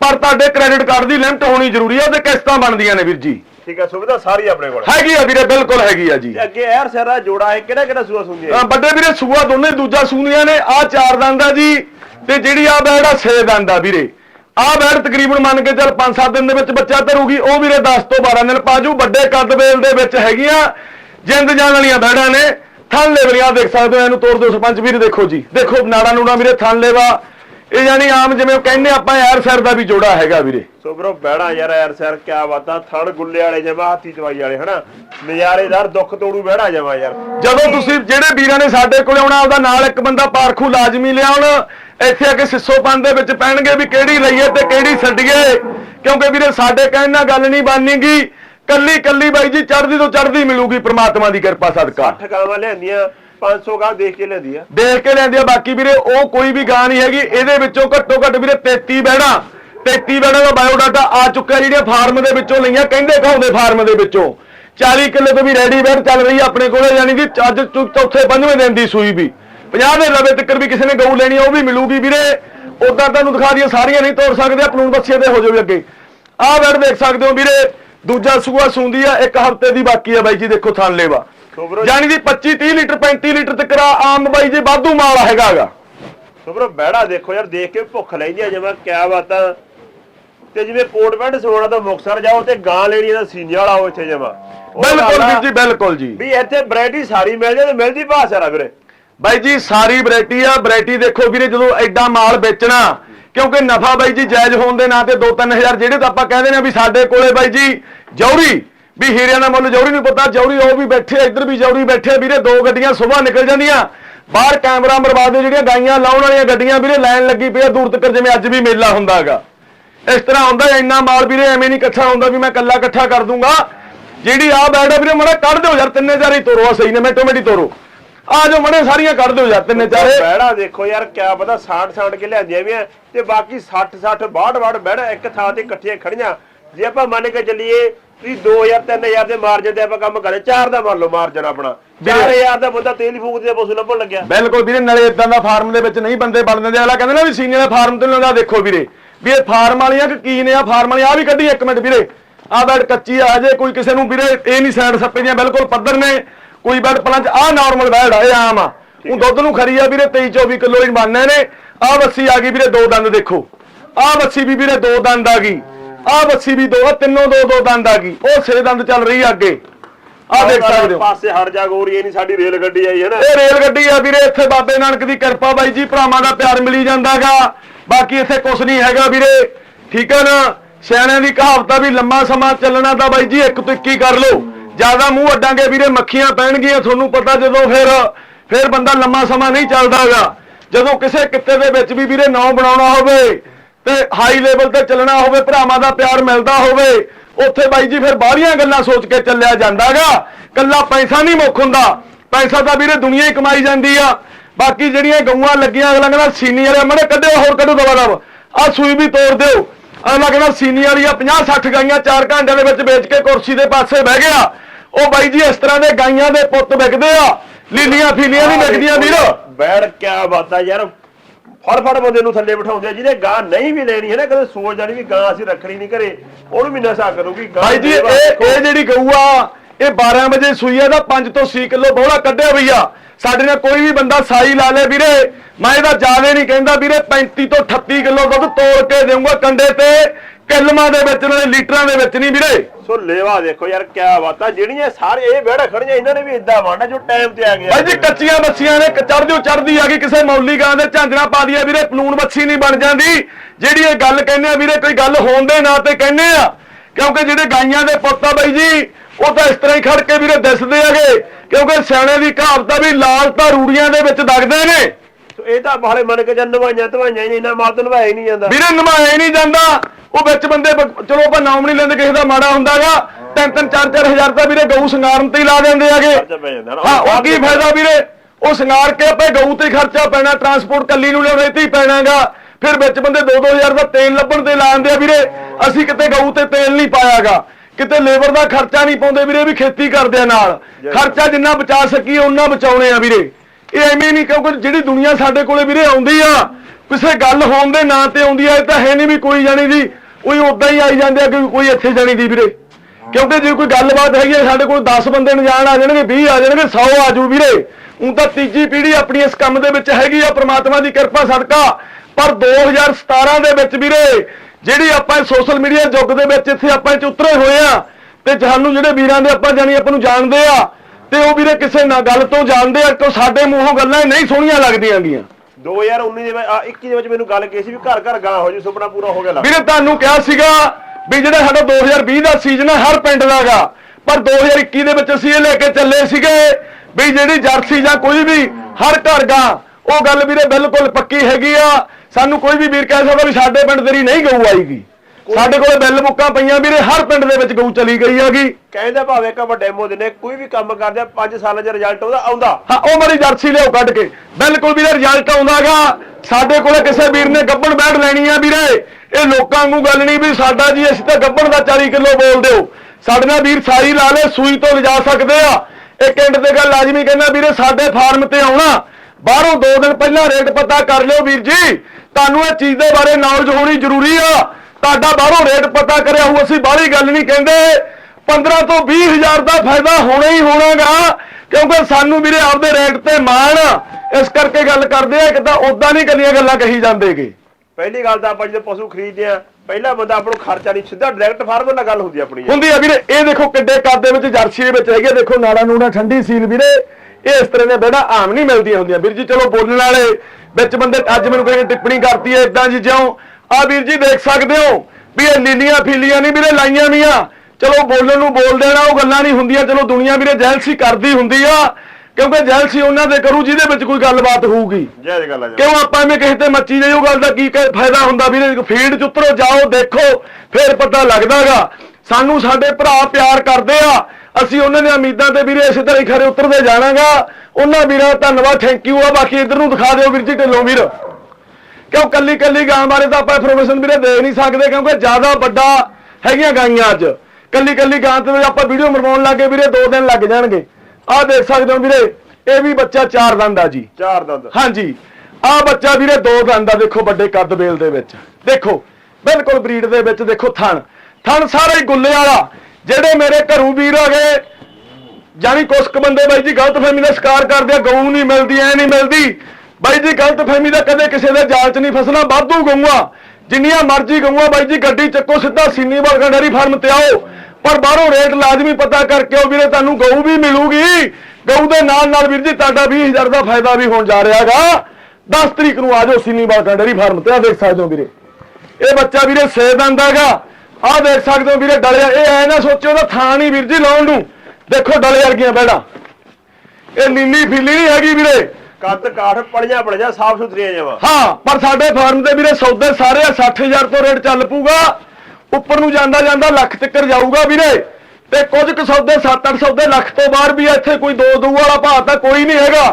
ਪਰ ਤੁਹਾਡੇ ਕ੍ਰੈਡਿਟ ਕਾਰਡ ਦੀ ਲਿਮਟ ਹੋਣੀ ਜ਼ਰੂਰੀ ਆ ਤੇ ਕਿਸ਼ਤਾਂ ਬਣਦੀਆਂ ਨੇ ਵੀਰ ਜੀ। ਠੀਕ ਹੈ ਸੁਵਿਧਾ ਸਾਰੀ ਆਪਣੇ ਕੋਲ। ਹੈਗੀ ਆ ਵੀਰੇ ਬਿਲਕੁਲ ਹੈਗੀ ਆ ਜੀ। ਅੱਗੇ ਐਰ ਸਾਰਾ ਜੋੜਾ ਹੈ ਕਿਹੜਾ ਕਿਹੜਾ ਸੂਆ ਸੁਣਦੀ ਹੈ ਵੱਡੇ ਵੀਰੇ ਸੂਆ ਦੋਨੇ ਦੂਜਾ ਸੂੰਦੀਆਂ ਨੇ ਆ ਚਾਰ ਦੰਦ ਆ ਜੀ ਤੇ ਜਿਹੜੀ ਆ ਬੈੜ ਆ 6 ਦੰਦ ਆ ਵੀਰੇ। ਆ ਬੈੜ ਤਕਰੀਬਨ ਮੰਨ ਕੇ ਚੱਲ 5-7 ਦਿਨ ਦੇ ਵਿੱਚ ਬੱਚਾ ਧਰੂਗੀ ਉਹ ਵੀਰੇ 10 ਤੋਂ 12 ਦਿਨ ਪਾਜੂ ਵੱਡੇ ਕੱਦ ਵੇਲ ਦੇ ਵਿੱਚ ਹੈਗੀਆਂ ਜਿੰਦ ਜਾਨ ਵਾਲੀਆਂ ਬੈੜਾਂ ਨੇ। ਥਣ ਲੇਵਰੀਆਂ ਦੇਖ ਸਕਦੇ ਹੋ ਇਹਨੂੰ ਤੋੜ ਦਿਓ ਸਰਪੰਚ ਵੀਰ ਦੇਖੋ ਜੀ। ਦੇਖੋ ਨਾੜਾ ਨੂੜਾ ਵੀਰੇ ਥਣ ਲੇਵਾ। ਇਹ ਜਾਨੀ ਆਮ ਜਿਵੇਂ ਕਹਿੰਦੇ ਆਪਾਂ ਯਾਰ ਸਰ ਦਾ ਵੀ ਜੋੜਾ ਹੈਗਾ ਵੀਰੇ। ਸੋ ਵੀਰੋ ਬੈੜਾ ਯਾਰ ਐਰ ਸਰ ਕੀ ਬਾਤਾਂ ਥਣ ਗੁੱਲੇ ਵਾਲੇ ਜਮਾ ਹਾਥੀ ਚਵਾਈ ਵਾਲੇ ਹਨਾ? ਨਜ਼ਾਰੇਦਾਰ ਦੁੱਖ ਤੋੜੂ ਬੈੜਾ ਜਮਾ ਯਾਰ। ਜਦੋਂ ਤੁਸੀਂ ਜਿਹੜੇ ਵੀਰਾਂ ਨੇ ਸਾਡੇ ਕੋਲੇ ਆਉਣਾ ਉਹਦਾ ਨਾਲ ਇੱਕ ਬੰਦਾ ਪਾਰਖੂ ਲਾਜ਼ਮੀ ਲਿਆਉਣ ਇੱਥੇ ਆ ਕੇ ਸਿੱਸੋਪਨ ਦੇ ਵਿੱਚ ਪੈਣਗੇ ਵੀ ਕਿਹੜੀ ਲਈਏ ਤੇ ਕਿਹੜੀ ਛੱਡੀਏ। ਕਿਉਂਕਿ ਵੀਰੇ ਸਾਡੇ ਕਹਿਣ ਨਾਲ ਗੱਲ ਨਹੀਂ ਬਣਨੀਗੀ। ਕੱਲੀ ਕੱਲੀ ਬਾਈ ਜੀ ਚੜ੍ਹਦੀ ਤੋਂ ਚੜ੍ਹਦੀ ਮਿਲੂਗੀ ਪ੍ਰਮਾਤਮਾ ਦੀ ਕਿਰਪਾ ਸਦਕਾ। ਠਕਾਵਾਂ ਲਿਆਂਦੀਆਂ 500 ਗਾਂ ਦੇਖ ਕੇ ਲਿਆਂਦੀ ਆ ਦੇਖ ਕੇ ਲੈਂਦੇ ਆ ਬਾਕੀ ਵੀਰੇ ਉਹ ਕੋਈ ਵੀ ਗਾਂ ਨਹੀਂ ਹੈਗੀ। ਇਹਦੇ ਵਿੱਚੋਂ ਘੱਟੋ ਘੱਟ ਵੀਰੇ 33 ਬੈੜਾਂ 33 ਬੈੜਾਂ ਦਾ ਬਾਇਓਡਾਟਾ ਆ ਚੁੱਕਿਆ ਜਿਹੜੀਆਂ ਫਾਰਮ ਦੇ ਵਿੱਚੋਂ ਲਈਆਂ ਕਹਿੰਦੇ ਖਾਉਂਦੇ ਫਾਰਮ ਦੇ ਵਿੱਚੋਂ? 40 ਕਿੱਲੇ ਤੋਂ ਵੀ ਰੈਡੀ ਬੈੜ ਚੱਲ ਰਹੀ ਆ ਆਪਣੇ ਕੋਲੇ ਯਾਨੀ ਕਿ ਅੱਜ ਚੌਥੇ ਪੰਜਵੇਂ ਦਿਨ ਦੀ ਸੂਈ ਵੀ। 50 ਦੇ ਲਵੇ ਤੱਕ ਵੀ ਕਿਸੇ ਨੇ ਗਊ ਲੈਣੀ ਆ ਉਹ ਵੀ ਮਿਲੂਗੀ ਵੀਰੇ। ਉਦਾਂ ਤੁਹਾਨੂੰ ਦਿਖਾ ਦਈਏ ਸਾਰੀਆਂ ਨਹੀਂ ਤੋੜ ਸਕਦੇ ਆ ਪਲੂਣ ਬੱਚੇ ਦੇ ਹੋ ਜਾਵੇ ਅੱਗੇ। ਆਹ ਬੈੜ ਦੇਖ ਸਕਦੇ ਹੋ ਵੀਰੇ ਦੂਜਾ ਸੂਆ ਸੁੰਦੀ ਆ ਇੱਕ ਹਫ਼ਤੇ ਦੀ ਬਾਕੀ ਆ ਬਾਈ ਜੀ ਦੇਖੋ ਥਣ ਲੇਵਾ। ਯਾਨੀ ਦੀ 25 30 ਲੀਟਰ 35 ਲੀਟਰ ਤੱਕ ਆਮ ਬਾਈ ਜੀ ਵਾਧੂ ਮਾਲ ਹੈਗਾਗਾ ਸੋ ਵੀਰੋ ਬੈੜਾ ਦੇਖੋ ਯਾਰ ਦੇਖ ਕੇ ਭੁੱਖ ਲੈਂਦੀ ਆ ਜਮਾ ਕੀ ਬਾਤਾਂ ਤੇ ਜਿਵੇਂ ਕੋਟ ਪੈਂਟ ਸੋਣਾ ਤਾਂ ਮੁਕਸਰ ਜਾਓ ਤੇ ਗਾਂ ਲੈਣੀ ਦਾ ਸੀਨੀਆ ਵਾਲਾ ਹੋ ਇੱਥੇ ਜਮਾ। ਬਿਲਕੁਲ ਜੀ ਬਿਲਕੁਲ ਜੀ। ਵੀ ਇੱਥੇ ਵੈਰਾਈਟੀ ਸਾਰੀ ਮਿਲ ਤੇ ਮਿਲਦੀ ਭਾਅ ਸਾਰਾ ਵੀਰੇ। ਬਾਈ ਜੀ, ਸਾਰੀ ਵੈਰਾਈਟੀ ਆ। ਵੈਰਾਈਟੀ ਦੇਖੋ ਵੀਰੇ, ਜਦੋਂ ਐਡਾ ਮਾਲ ਵੇਚਣਾ, ਕਿਉਂਕਿ ਨਫਾ ਬਾਈ ਜੀ ਜਾਇਜ਼ ਹੋਣ ਦੇ ਨਾਂ ਤੇ 2-3000 ਜਿਹੜੇ ਤਾਂ ਆਪਾਂ ਕਹਿੰਦੇ ਨੇ ਵੀ ਸਾਡੇ ਕੋਲੇ ਬਾਈ ਜੀ ਜੌਰੀ ਵੀ ਹੀਰਿਆਂ ਦਾ ਮੁੱਲ ਜੌਰੀ ਨੂੰ ਪਤਾ ਜੌਰੀ ਉਹ ਵੀ ਬੈਠੇ ਇੱਧਰ ਵੀ ਜੌਰੀ ਬੈਠੇ ਆ ਵੀਰੇ, ਦੋ ਗੱਡੀਆਂ ਸਵੇਰ ਨਿਕਲ ਜਾਂਦੀਆਂ। ਬਾਹਰ ਕੈਮਰਾ ਮਰਵਾ ਦਿਓ ਜਿਹੜੀਆਂ ਗਾਈਆਂ ਲਾਉਣ ਵਾਲੀਆਂ ਗੱਡੀਆਂ ਵੀਰੇ, ਲਾਈਨ ਲੱਗੀ ਪਈ ਆ, ਦੂਰ ਤੱਕ ਜਿਵੇਂ ਅੱਜ ਵੀ ਮੇਲਾ ਹੁੰਦਾ ਹੈਗਾ ਇਸ ਤਰ੍ਹਾਂ ਹੁੰਦਾ, ਇੰਨਾ ਮਾਲ ਵੀਰੇ ਐਵੇਂ ਨਹੀਂ ਇਕੱਠਾ ਹੁੰਦਾ ਵੀ ਮੈਂ ਇਕੱਲਾ ਇਕੱਠਾ ਕਰ ਦੂੰਗਾ। ਜਿਹੜੀ ਆ ਬੈਠਾ ਵੀਰੇ, ਮੜਾ ਕੱਢ ਦਿਓ ਯਾਰ, ਤਿੰਨੇ ਚਾਰੇ ਤੋਰੋ ਆ ਸਹੀ ਨੇ ਮੈਟੋ ਮੈਟੀ ਤੋਰੋ। ਆ ਜੋ ਮੜੇ ਸਾਰੀਆਂ ਕੱਢ ਦਿਓ ਯਾਰ ਤਿੰਨੇ ਚਾਰੇ। ਬੈੜਾ ਦੇਖੋ ਯਾਰ ਕਿਆ ਪਤਾ 60 60 ਕੇ ਲਿਆਂਦੀਆਂ ਵੀ ਆ ਤੇ ਬਾਕੀ 60 60 62 62 ਬੈੜਾ ਇੱਕ ਥਾਂ ਤੇ ਇਕੱਠੀਆਂ ਖੜੀਆਂ। ਜੇ ਆਪਾਂ ਮੰਨ ਕੇ ਚੱਲੀਏ ਵੀ 2000 3000 ਦੇ ਮਾਰਜਨ ਤੇ ਆਪਾਂ ਕੰਮ ਕਰੇ 4 ਦਾ ਮੰਨ ਲਓ ਮਾਰਜਨ ਆਪਣਾ। 4000 ਦਾ ਬੰਦਾ ਤੇਲ ਹੀ ਫੂਕ ਦੇ ਪਸ਼ੂ ਲੱਭਣ ਲੱਗਿਆ। ਬਿਲਕੁਲ ਵੀਰੇ ਨਾਲੇ ਇਦਾਂ ਦਾ ਫਾਰਮ ਦੇ ਵਿੱਚ ਨਹੀਂ ਬੰਦੇ ਬਣ ਦਿੰਦੇ ਅਗਲਾ ਕਹਿੰਦਾ ਨਾ ਵੀ ਸੀਨੀਅਰ ਦੇ ਫਾਰਮ ਤੇ ਲੈਂਦਾ ਦੇਖੋ ਵੀਰੇ। ਵੀ ਇਹ ਫਾਰਮ ਵਾਲੀਆਂ ਕਿ ਕੀ ਨੇ ਆ ਫਾਰਮ ਵਾਲੀ ਆ ਵੀ ਕੱਢੀ ਇੱਕ ਮਿੰਟ ਵੀਰੇ। ਆ ਬੈਡ ਕੱਚੀ ਆ ਹਜੇ ਕੋਈ ਕਿਸੇ ਨੂੰ ਵੀਰੇ ਇਹ ਨਹੀਂ ਸਾਈਡ ਸੱਪੇ ਦੀਆਂ ਬਿਲਕੁਲ ਪੱਧਰ ਨੇ। ਕੋਈ ਬੈਡ ਪਲਾਂ ਚ ਆ ਨਾਰਮਲ ਬੈਡ ਆ ਇਹ ਆਮ ਆ। ਉਹ ਦੁੱਧ ਨੂੰ ਖਰੀ ਆ ਵੀਰੇ 23 24 ਕਿਲੋ ਹੀ ਬਣਨੇ ਨੇ ਆ ਵੱਸੀ ਆ ਗਈ ਵੀਰੇ ਦੋ ਦੰਦ ਦੇਖੋ। ਆ ਵੱਸੀ ਵੀ ਵੀਰੇ ਦੋ ਦੰਦ ਆ ਗਈ। ਆ ਵੱਸੀ ਵੀ ਦੋ ਤਿੰਨੋਂ ਦੋ ਦੋ ਦੰਦ ਆ ਗਈ। ਉਹ ਛੇ ਦੰਦ ਚੱਲ ਰਹੀ ਆ ਅੱਗੇ। ਆ ਦੇਖ ਸਕਦੇ ਹੋ। ਪਾਸੇ ਹਟ ਜਾ ਗੋਰੀ ਇਹ ਨਹੀਂ ਸਾਡੀ ਰੇਲ ਗੱਡੀ ਆਈ ਹੈ ਨਾ। ਇਹ ਰੇਲ ਗੱਡੀ ਆ ਵੀਰੇ ਇੱਥੇ ਬਾਬੇ ਨਾਨਕ ਦੀ ਕਿਰਪਾ ਬਾਈ ਜੀ ਭਰਾਵਾਂ ਦਾ ਪਿਆਰ ਮਿਲੀ ਜਾਂਦਾਗਾ। ਬਾਕੀ ਇੱਥੇ ਕੁਝ ਨਹੀਂ ਹੈਗਾ ਵੀਰੇ। ਠੀਕ ਹੈ ਨਾ? ਸਿਆਣਿਆਂ ਦੀ ਕਹਾਵਤ ਆ ਵੀ ਲੰਮਾ ਸਮਾਂ ਚੱਲਣਾ ਤਾਂ ਬਾਈ ਜੀ ਇੱਕ ਤੋਂ ਇੱਕ ਹੀ ਕਰ ਲਓ। ਜ਼ਿਆਦਾ ਮੂੰਹ ਅੱਡਾਂਗੇ ਵੀਰੇ, ਮੱਖੀਆਂ ਪੈਣਗੀਆਂ, ਤੁਹਾਨੂੰ ਪਤਾ ਜਦੋਂ ਫਿਰ ਫਿਰ ਬੰਦਾ ਲੰਮਾ ਸਮਾਂ ਨਹੀਂ ਚੱਲਦਾਗਾ। ਜਦੋਂ ਕਿਸੇ ਕਿੱਤੇ ਦੇ ਵਿੱਚ ਵੀ ਵੀਰੇ ਨਾਂ ਬਣਾਉਣਾ ਹੋਵੇ ਤੇ ਹਾਈ ਲੈਵਲ ਤੇ ਚੱਲਣਾ ਹੋਵੇ, ਭਰਾਵਾਂ ਦਾ ਪਿਆਰ ਮਿਲਦਾ ਹੋਵੇ, ਉੱਥੇ ਬਾਈ ਜੀ ਫਿਰ ਬਾਹਰੀਆਂ ਗੱਲਾਂ ਸੋਚ ਕੇ ਚੱਲਿਆ ਜਾਂਦਾਗਾ। ਕੱਲਾ ਪੈਸਾ ਨਹੀਂ ਮੁੱਖ ਹੁੰਦਾ। ਪੈਸਾ ਤਾਂ ਵੀਰੇ ਦੁਨੀਆ ਹੀ ਕਮਾਈ ਜਾਂਦੀ ਆ। ਬਾਕੀ ਜਿਹੜੀਆਂ ਗਊਆਂ ਲੱਗੀਆਂ, ਅਗਲਾ ਕਹਿੰਦਾ ਸੀਨੀਅਰ ਆ ਮੜੇ ਕੱਢਿਓ, ਹੋਰ ਕੱਢੋ ਦਵਾ ਦਵ। ਆ ਸੂਈ ਵੀ ਤੋੜ ਦਿਓ। ਅਗਲਾ ਕਹਿੰਦਾ ਸੀਨੀਅਰ ਵਾਲੀ ਆ 50 60 ਗਾਈਆਂ 4 ਘੰਟਿਆਂ ਦੇ ਵਿੱਚ ਵੇਚ ਕੇ ਕੁਰਸੀ ਦੇ ਪਾਸੇ ਬਹਿ ਗਿਆ। ਉਹ ਬਾਈ ਜੀ ਇਸ ਤਰ੍ਹਾਂ ਦੇ ਗਾਈਆਂ ਦੇ ਪੁੱਤ ਵਿਕਦੇ ਆ। ਲੀਲੀਆਂ ਫੀਲੀਆਂ ਨਹੀਂ ਵਿਕਦੀਆਂ ਵੀਰ। ਬੈੜ ਕਿਆ ਬਾਤਾਂ ਯਾਰ। ਫੜ ਫੜ ਬੰਦੇ ਨੂੰ ਥੱਲੇ ਬਿਠਾਉਂਦੇ ਆ ਜਿਹਨੇ ਗਾਂ ਨਹੀਂ ਵੀ ਲੈਣੀ ਹੈ ਨਾ ਕਦੇ ਸੋਚਦਾ ਨਹੀਂ ਵੀ ਗਾਂ ਅਸੀਂ ਰੱਖਣੀ ਨਹੀਂ ਘਰੇ। ਉਹਨੂੰ ਵੀ ਨਸ਼ਾ ਕਰੂਗੀ ਗਾਂ ਜੀ ਇਹ। ਇਹ ਜਿਹੜੀ ਗਊ ਆ ਇਹ 12 ਵਜੇ ਸੂਈ ਆ ਦਾ 5 ਤੋਂ 6 ਕਿਲੋ ਬੋਲਾ ਕੱਢਿਆ ਭਈਆ ਸਾਡੇ ਨਾਲ ਕੋਈ ਵੀ ਬੰਦਾ ਸਾਈ ਲਾ ਲੇ ਵੀਰੇ। ਮੈਂ ਇਹਦਾ ਜ਼ਿਆਦਾ ਨਹੀਂ ਕਹਿੰਦਾ ਵੀਰੇ 35 ਤੋਂ 38 ਕਿਲੋ ਦੁੱਧ ਤੋੜ ਕੇ ਦੇਊਂਗਾ ਕੰਡੇ ਤੇ। ਕਿਲਮਾਂ ਦੇ ਵਿੱਚ ਨਾਲੇ ਲੀਟਰਾਂ ਦੇ ਵਿੱਚ ਨਹੀਂ ਵੀਰੇ। ਸੋ ਲੇਵਾ ਦੇਖੋ ਯਾਰ ਕਿਆ ਬਾਤ ਆ। ਜਿਹੜੀਆਂ ਸਾਰੇ ਇਹ ਵਿਹੜਾ ਖੜੀਆਂ ਇਹਨਾਂ ਨੇ ਵੀ ਇਦਾਂ ਵਾਣਾ ਜੋ ਟਾਈਮ ਤੇ ਆ ਗਿਆ ਭਾਈ ਜੀ ਕੱਚੀਆਂ ਬੱਸੀਆਂ ਨੇ ਚੜ੍ਹਦੀ ਚੜ੍ਹਦੀ ਆ ਗਈ ਕਿਸੇ ਮੌਲੀ ਗਾਂ ਦੇ ਝਾਂਜਣਾ ਪਾ ਦਈਏ ਵੀਰੇ ਪਲੂਣ ਬੱਸੀ ਨਹੀਂ ਬਣ ਜਾਂਦੀ। ਜਿਹੜੀ ਇਹ ਗੱਲ ਕਹਿੰਦੇ ਆ ਵੀਰੇ ਕੋਈ ਗੱਲ ਹੋਣ ਦੇ ਨਾਂ ਤੇ ਕਹਿੰਦੇ ਆ। ਕਿਉਂਕਿ ਜਿਹੜੇ ਗਾਈਆਂ ਦੇ ਪੁੱਤ ਆ ਬਾਈ ਜੀ ਉਹ ਤਾਂ ਇਸ ਤਰ੍ਹਾਂ ਹੀ ਖੜ ਕੇ ਵੀਰੇ ਦਿਸਦੇ ਆਗੇ ਕਿਉਂਕਿ ਸਿਆਣੇ ਦੀ ਕਹਾਵਤ ਆ ਵੀ ਲਾਲ ਤਾਂ ਰੂੜੀਆਂ ਦੇ ਵਿੱਚ ਦਗਦੇ ਨੇ। ਸੋ ਇਹ ਤਾਂ ਬਾਹਲੇ ਮੰਨ ਕੇ ਜਾਂ ਨਵਾਈਆਂ ਧਵਾਈਆਂ ਹੀ ਨਹੀਂ ਇਹਨਾਂ ਮਾਲ ਤੋਂ ਨਵਾਇਆ ਹੀ ਨਹੀਂ ਜਾਂਦਾ। ਵੀਰੇ ਨਿਭਾਇਆ ਹੀ ਨਹੀਂ ਜਾਂਦਾ। ਉਹ ਵਿੱਚ ਬੰਦੇ ਬ- ਚਲੋ ਆਪਾਂ ਨਾਮ ਨਹੀਂ ਲੈਂਦੇ ਕਿਸੇ ਦਾ ਮਾੜਾ ਹੁੰਦਾਗਾ। ਤਿੰਨ ਤਿੰਨ ਚਾਰ ਚਾਰ ਹਜ਼ਾਰ ਤਾਂ ਵੀਰੇ ਗਊ ਸਿੰਗਾਰਨ ਤੇ ਹੀ ਲਾ ਦਿੰਦੇ ਆਗੇ। ਖਰਚਾ ਪੈ ਜਾਂਦਾ ਨਾ। ਹਾਂ ਉਹ ਕੀ ਫਾਇਦਾ ਵੀਰੇ? ਉਹ ਸਿੰਗਾਰ ਕੇ ਆਪੇ ਗਊ ਤੇ ਖਰਚਾ ਪੈਣਾ ਟਰਾਂਸਪੋਰਟ ਕੱਲੀ ਨੂੰ ਲਿਆਉਣੇ ਤੇ ਹੀ ਪੈਣਾਗਾ। ਫਿਰ ਵਿੱਚ ਬੰਦੇ 2-2000 ਦਾ ਤੇਲ ਲੱਭਣ ਤੇ ਲਾਉਂਦੇ ਆ ਵੀਰੇ। ਅਸੀਂ ਕਿਤੇ ਗਊ ਤੇ ਤੇਲ ਨਹੀਂ ਪਾਇਆਗਾ। ਕਿਤੇ ਲੇਬਰ ਦਾ ਖਰਚਾ ਨਹੀਂ ਪਾਉਂਦੇ ਵੀਰੇ ਵੀ ਖੇਤੀ ਕਰਦੇ ਆ ਨਾਲ। ਖਰਚਾ ਜਿੰਨਾ ਬਚਾ ਸਕੀਏ ਉਹਨਾਂ ਬਚਾਉਣੇ ਆ ਵੀਰੇ। ਇਹ ਐਵੇਂ ਨਹੀਂ ਕਿਉਂਕਿ ਜਿਹੜੀ ਦੁਨੀਆ ਸਾਡੇ ਕੋਲੇ ਵੀਰੇ ਆਉਂਦੀ ਆ ਕਿਸੇ ਗੱਲ ਹੋਣ ਦੇ ਨਾਂ ਤੇ ਆਉਂਦੀ ਹੈ ਤਾਂ ਹੈ ਨਹੀਂ ਵੀ ਕੋਈ ਜਾਣੀ ਦੀ, ਕੋਈ ਉਦਾਂ ਹੀ ਆਈ ਜਾਂਦੇ ਆ ਕਿ ਕੋਈ ਇੱਥੇ ਜਾਣੀ ਦੀ ਵੀਰੇ। ਕਿਉਂਕਿ ਜੇ ਕੋਈ ਗੱਲਬਾਤ ਹੈਗੀ ਹੈ ਸਾਡੇ ਕੋਲ 10 ਬੰਦੇ ਨਜਾਣ ਆ ਜਾਣਗੇ 20 ਆ ਜਾਣਗੇ 100 ਆ ਜੂ ਵੀਰੇ। ਹੁਣ ਤਾਂ ਤੀਜੀ ਪੀੜ੍ਹੀ ਆਪਣੀ ਇਸ ਕੰਮ ਦੇ ਵਿੱਚ ਹੈਗੀ ਆ, ਪ੍ਰਮਾਤਮਾ ਦੀ ਕਿਰਪਾ ਸਦਕਾ। ਪਰ 2017 ਦੇ ਵਿੱਚ ਵੀਰੇ, ਜਿਹੜੀ ਆਪਾਂ ਸੋਸ਼ਲ ਮੀਡੀਆ ਯੁੱਗ ਦੇ ਵਿੱਚ ਇੱਥੇ ਆਪਾਂ 'ਚ ਉਤਰੇ ਹੋਏ ਆ, ਤੇ ਸਾਨੂੰ ਜਿਹੜੇ ਵੀਰਾਂ ਦੇ ਆਪਾਂ ਜਾਣੀ ਆਪਾਂ ਨੂੰ ਜਾਣਦੇ ਆ, ਤੇ ਉਹ ਵੀਰੇ ਕਿਸੇ ਨਾ ਗੱਲ ਤੋਂ ਜਾਣਦੇ ਆ ਕਿ ਸਾਡੇ ਮੂੰਹੋਂ ਗੱਲਾਂ ਨਹੀਂ ਸੋਹਣੀਆਂ ਲੱਗਦੀਆਂ ਗੀਆਂ। 2019 ਦੇ ਵਿੱਚ 21 ਦੇ ਵਿੱਚ ਮੈਨੂੰ ਗੱਲ ਕਹੀ ਸੀ ਵੀ ਘਰ ਘਰ ਗਾਂ ਹੋ ਜੂ ਸੁਪਨਾ ਪੂਰਾ ਹੋ ਗਿਆ ਲੱਗ ਵੀਰੇ ਤੁਹਾਨੂੰ ਕਿਹਾ ਸੀਗਾ ਵੀ ਜਿਹੜਾ ਸਾਡਾ 2020 ਦਾ ਸੀਜ਼ਨ ਹੈ ਹਰ ਪਿੰਡ ਦਾਗਾ ਪਰ 2021 ਦੇ ਵਿੱਚ ਅਸੀਂ ਇਹ ਲੈ ਕੇ ਚੱਲੇ ਸੀਗੇ ਵੀ ਜਿਹੜੀ ਜਰਸੀ ਜਾਂ ਕੋਈ ਵੀ ਹਰ ਘਰ ਗਾ, ਉਹ ਗੱਲ ਵੀਰੇ ਬਿਲਕੁਲ ਪੱਕੀ ਹੈਗੀ ਆ। ਸਾਨੂੰ ਕੋਈ ਵੀ ਵੀਰ ਕਹਿ ਸਕਦਾ ਵੀ ਸਾਡੇ ਪਿੰਡ ਤੇਰੀ ਨਹੀਂ ਗਊ ਆਈਗੀ ਸਾਡੇ ਕੋਲੇ ਬਿੱਲ ਬੁੱਕਾਂ ਪਈਆਂ ਵੀਰੇ ਹਰ ਪਿੰਡ ਦੇ ਵਿੱਚ ਗਊ ਚਲੀ ਗਈ ਹੈਗੀ। ਕਹਿੰਦਾ ਭਾਵੇਂ ਇੱਕ ਆਪਾਂ ਡੈਮੋ ਦਿਨੇ ਕੋਈ ਵੀ ਕੰਮ ਕਰਦੇ ਆ 5 ਸਾਲਾਂ 'ਚ ਰਿਜ਼ਲਟ ਉਹਦਾ ਆਉਂਦਾ। ਹਾਂ ਉਹ ਮੇਰੀ ਜਰਸੀ ਲਿਆਓ ਕੱਢ ਕੇ। ਬਿਲਕੁਲ ਵੀਰੇ ਰਿਜ਼ਲਟ ਆਉਂਦਾਗਾ ਸਾਡੇ ਕੋਲੇ ਕਿਸੇ ਵੀਰ ਨੇ ਗੱਬਣ ਬੈਠ ਲੈਣੀ ਆ ਵੀਰੇ। ਇਹ ਲੋਕਾਂ ਨੂੰ ਗੱਲ ਨਹੀਂ ਵੀ ਸਾਡਾ ਜੀ ਅਸੀਂ ਤਾਂ ਗੱਬਣ ਦਾ 40 ਕਿਲੋ ਬੋਲ ਦਿਓ। ਸਾਡੇ ਨਾਲ ਵੀਰ ਸਾਈ ਲਾ ਲੈ ਸੂਈ ਤੋਂ ਲਿਜਾ ਸਕਦੇ ਆ। ਇਹ ਕਿੰਡ ਤੇ ਗੱਲ ਲਾਜ਼ਮੀ ਕਹਿੰਦਾ ਵੀਰੇ ਸਾਡੇ ਫਾਰਮ ਤੇ ਆਉਣਾ। ਬਾਹਰੋਂ 2 ਦਿਨ ਪਹਿਲਾਂ ਰੇਟ ਪਤਾ ਕਰ ਲਿਓ ਵੀਰ ਜੀ। ਤੁਹਾਨੂੰ ਇਹ ਚੀਜ਼ ਦੇ ਬਾਰੇ ਨੌਲੇਜ ਹੋਣੀ ਜ਼ਰੂਰੀ ਆ। ਤੁਹਾਡਾ ਬਾਹਰੋਂ ਰੇਟ ਪਤਾ ਕਰਿਆ ਹੋ ਅਸੀਂ ਬਾਹਲੀ ਗੱਲ ਨਹੀਂ ਕਹਿੰਦੇ। 15 ਤੋਂ 20 ਹਜ਼ਾਰ ਦਾ ਫਾਇਦਾ ਹੋਣਾ ਹੀ ਹੋਣਾਗਾ ਕਿਉਂਕਿ ਸਾਨੂੰ ਵੀਰੇ ਆਪਦੇ ਰੇਟ ਤੇ ਮਾਣ। ਇਸ ਕਰਕੇ ਗੱਲ ਕਰਦੇ ਆ ਕਿ ਤਾਂ ਉਦਾਂ ਨਹੀਂ ਕੱਲੀਆਂ ਗੱਲਾਂ ਕਹੀ ਜਾਂਦੇਗੇ। ਪਹਿਲੀ ਗੱਲ ਤਾਂ ਆਪਾਂ ਜਦੋਂ ਪਸ਼ੂ ਖਰੀਦਦੇ ਆ ਪਹਿਲਾ ਬੰਦਾ ਆਪਾਂ ਨੂੰ ਖਰਚਾ ਨਹੀਂ ਸਿੱਧਾ ਡਾਇਰੈਕਟ ਫਾਰਮਰ ਨਾਲ ਗੱਲ ਹੁੰਦੀ ਆਪਣੀ। ਹੁੰਦੀ ਆ ਵੀਰੇ ਇਹ ਦੇਖੋ ਕਿੱਡੇ ਕੱਦ ਦੇ ਵਿੱਚ ਜਰਸੀ ਦੇ ਵਿੱਚ ਹੈਗੀ ਦੇਖੋ ਨਾੜਾ ਨੂੜਾ ਠੰਡੀ ਸੀਲ ਵੀਰੇ। ਇਹ ਇਸ ਤਰ੍ਹਾਂ ਦੀਆਂ ਬੇੜਾ ਆਮ ਨਹੀਂ ਮਿਲਦੀਆਂ ਹੁੰਦੀਆਂ। ਵੀਰ ਜੀ ਚਲੋ ਬੋਲਣ ਵਾਲੇ ਵਿੱਚ ਬੰਦੇ ਅੱਜ ਮੈਨੂੰ ਕੋਈ ਟਿੱਪਣੀ ਕਰਤੀ ਹੈ ਇਦਾਂ ਜੀ ਜਿਉਂ। ਆ ਵੀਰ ਜੀ ਦੇਖ ਸਕਦੇ ਹੋ ਵੀ ਇਹ ਲੀਲੀਆਂ ਫੀਲੀਆਂ ਨਹੀਂ ਵੀਰੇ ਲਾਈਆਂ ਵੀਆਂ ਚਲੋ ਬੋਲਣ ਨੂੰ ਬੋਲ ਦੇਣਾ ਉਹ ਗੱਲਾਂ ਨਹੀਂ ਹੁੰਦੀਆਂ। ਚਲੋ ਦੁਨੀਆ ਵੀਰੇ ਜੈਲਸੀ ਕਰਦੀ ਹੁੰਦੀ ਆ ਕਿਉਂਕਿ ਜੈਲਸੀ ਉਹਨਾਂ ਦੇ ਕਰੂ ਜਿਹਦੇ ਵਿੱਚ ਕੋਈ ਗੱਲਬਾਤ ਹੋਊਗੀ। ਜੈ ਗੱਲ ਆ ਜੀ। ਕਿਉਂ ਆਪਾਂ ਐਵੇਂ ਕਿਸੇ ਤੇ ਮੱਚੀ ਜਾਈਓ ਗੱਲ ਦਾ ਕੀ ਫਾਇਦਾ ਹੁੰਦਾ ਵੀਰੇ? ਫੀਲਡ ਚ ਉਤਰੋ ਜਾਓ ਦੇਖੋ ਫਿਰ ਪਤਾ ਲੱਗਦਾਗਾ। ਸਾਨੂੰ ਸਾਡੇ ਭਰਾ ਪਿਆਰ ਕਰਦੇ ਆ। ਅਸੀਂ ਉਹਨਾਂ ਦੀਆਂ ਉਮੀਦਾਂ ਤੇ ਵੀਰੇ ਇਸੇ ਤਰ੍ਹਾਂ ਹੀ ਖਰੇ ਉਤਰਦੇ ਜਾਣਾਗਾ। ਉਹਨਾਂ ਵੀਰਾਂ ਧੰਨਵਾਦ ਥੈਂਕ ਯੂ ਆ। ਬਾਕੀ ਇਧਰ ਨੂੰ ਦਿਖਾ ਦਿਓ ਵੀਰ ਜੀ ਢਿੱਲੋਂ ਵੀਰ। ਕਿਉਂ ਕੱਲੀ ਕੱਲੀ ਗਾਂ ਬਾਰੇ ਤਾਂ ਆਪਾਂ ਇਨਫੋਰਮੇਸ਼ਨ ਵੀਰੇ ਦੇ ਨਹੀਂ ਸਕਦੇ ਕਿਉਂਕਿ ਜ਼ਿਆਦਾ ਵੱਡਾ ਹੈਗੀਆਂ ਗਾਈਆਂ ਅੱਜ। ਕੱਲੀ ਕੱਲੀ ਗਾਂ ਤੇ ਆਪਾਂ ਵੀਡੀਓ ਮਰਵਾਉਣ ਲੱਗੇ ਵੀਰੇ 2 ਦਿਨ ਲੱਗ ਜਾਣਗੇ। ਆਹ ਦੇਖ ਸਕਦੇ ਹੋ ਵੀਰੇ ਇਹ ਵੀ ਬੱਚਾ ਚਾਰ ਦੰਦ ਆ ਜੀ। ਚਾਰ ਦੰਦ। ਹਾਂਜੀ ਆ ਬੱਚਾ ਵੀਰੇ ਦੋ ਦੰਦ ਦਾ ਦੇਖੋ ਵੱਡੇ ਕੱਦ ਬੇਲ ਦੇ ਵਿੱਚ। ਦੇਖੋ ਬਿਲਕੁਲ ਬਰੀਡ ਦੇ ਵਿੱਚ ਦੇਖੋ ਥਣ। ਥਣ ਸਾਰਾ ਹੀ ਗੁੱਲੇ ਵਾਲਾ। ਜਿਹੜੇ ਮੇਰੇ ਘਰੋਂ ਵੀਰ ਆ ਗਏ ਜਾਨੀ ਕੁਛ ਕੁ ਬੰਦੇ ਬਾਈ ਜੀ ਗਲਤਫਹਿਮੀ ਦਾ ਸ਼ਿਕਾਰ ਕਰਦੇ ਆ ਗਊ ਨਹੀਂ ਮਿਲਦੀ ਐ ਨਹੀਂ ਮਿਲਦੀ। ਬਾਈ ਜੀ, ਗਲਤਫਹਿਮੀ ਦਾ ਕਦੇ ਕਿਸੇ ਦੇ ਜਾਲ 'ਚ ਨਹੀਂ ਫਸਣਾ, ਵਾਧੂ ਗਊਆਂ। ਜਿੰਨੀਆਂ ਮਰਜ਼ੀ ਗਊਆਂ ਬਾਈ ਜੀ, ਗੱਡੀ ਚੱਕੋ, ਸਿੱਧਾ ਸੀਨੀਵਾਲ ਵਰਗਾ ਫਾਰਮ ਤੇ ਆਓ। ਪਰ ਬਾਹਰੋਂ ਰੇਟ ਲਾਜ਼ਮੀ ਪਤਾ ਕਰਕੇ ਆਓ ਵੀਰੇ ਤੁਹਾਨੂੰ ਗਊ ਵੀ ਮਿਲੂਗੀ। ਗਊ ਦੇ ਨਾਲ ਨਾਲ ਵੀਰ ਜੀ, ਤੁਹਾਡਾ 20000 ਦਾ ਫਾਇਦਾ ਵੀ ਹੋਣ ਜਾ ਰਿਹਾਗਾ। 10 ਤਰੀਕ ਨੂੰ ਆ ਜਾਓ ਸੀਨੀ ਵਰਗਾ ਡੈਰੀ ਫਾਰਮ ਤੇ ਆ ਦੇਖ ਸਕਦੇ ਹੋ ਵੀਰੇ। ਇਹ ਬੱਚਾ ਵੀਰੇ ਸੇ ਦੰਦ ਹੈਗਾ। ਆਹ ਦੇਖ ਸਕਦੇ ਹੋ ਵੀਰੇ, ਡਲਿਆ। ਇਹ ਐ ਨਾ ਸੋਚੋ ਤਾਂ ਥਾਂ ਨਹੀਂ ਵੀਰ ਜੀ ਲਾਉਣ ਨੂੰ। ਦੇਖੋ ਡਲੇ ਵਰਗੀਆਂ ਬੈੜਾ। ਇਹ ਨੀਲੀ ਫੀਲੀ ਨਹੀਂ ਹੈਗੀ ਵੀਰੇ। ਕੱਦ ਕਾਠ ਪੜੀਆਂ ਪੜੀਆਂ ਸਾਫ਼ ਸੁਥਰੀਆਂ ਜਵਾ। ਹਾਂ ਪਰ ਸਾਡੇ ਫਾਰਮ ਤੇ ਵੀਰੇ ਸੌਦੇ ਸਾਰੇ 60000 ਤੋਂ ਰੇਟ ਚੱਲ ਪੂਗਾ ਉੱਪਰ ਨੂੰ ਜਾਂਦਾ ਜਾਂਦਾ ਲੱਖ ਤੱਕਰ ਜਾਊਗਾ ਵੀਰੇ। ਤੇ ਕੁਝ ਕੁ ਸੌਦੇ 7-8 ਸੌਦੇ ਲੱਖ ਤੋਂ ਬਾਹਰ ਵੀ ਇੱਥੇ ਕੋਈ 2-2 ਵਾਲਾ ਭਾਅ ਤਾਂ ਕੋਈ ਨਹੀਂ ਹੈਗਾ।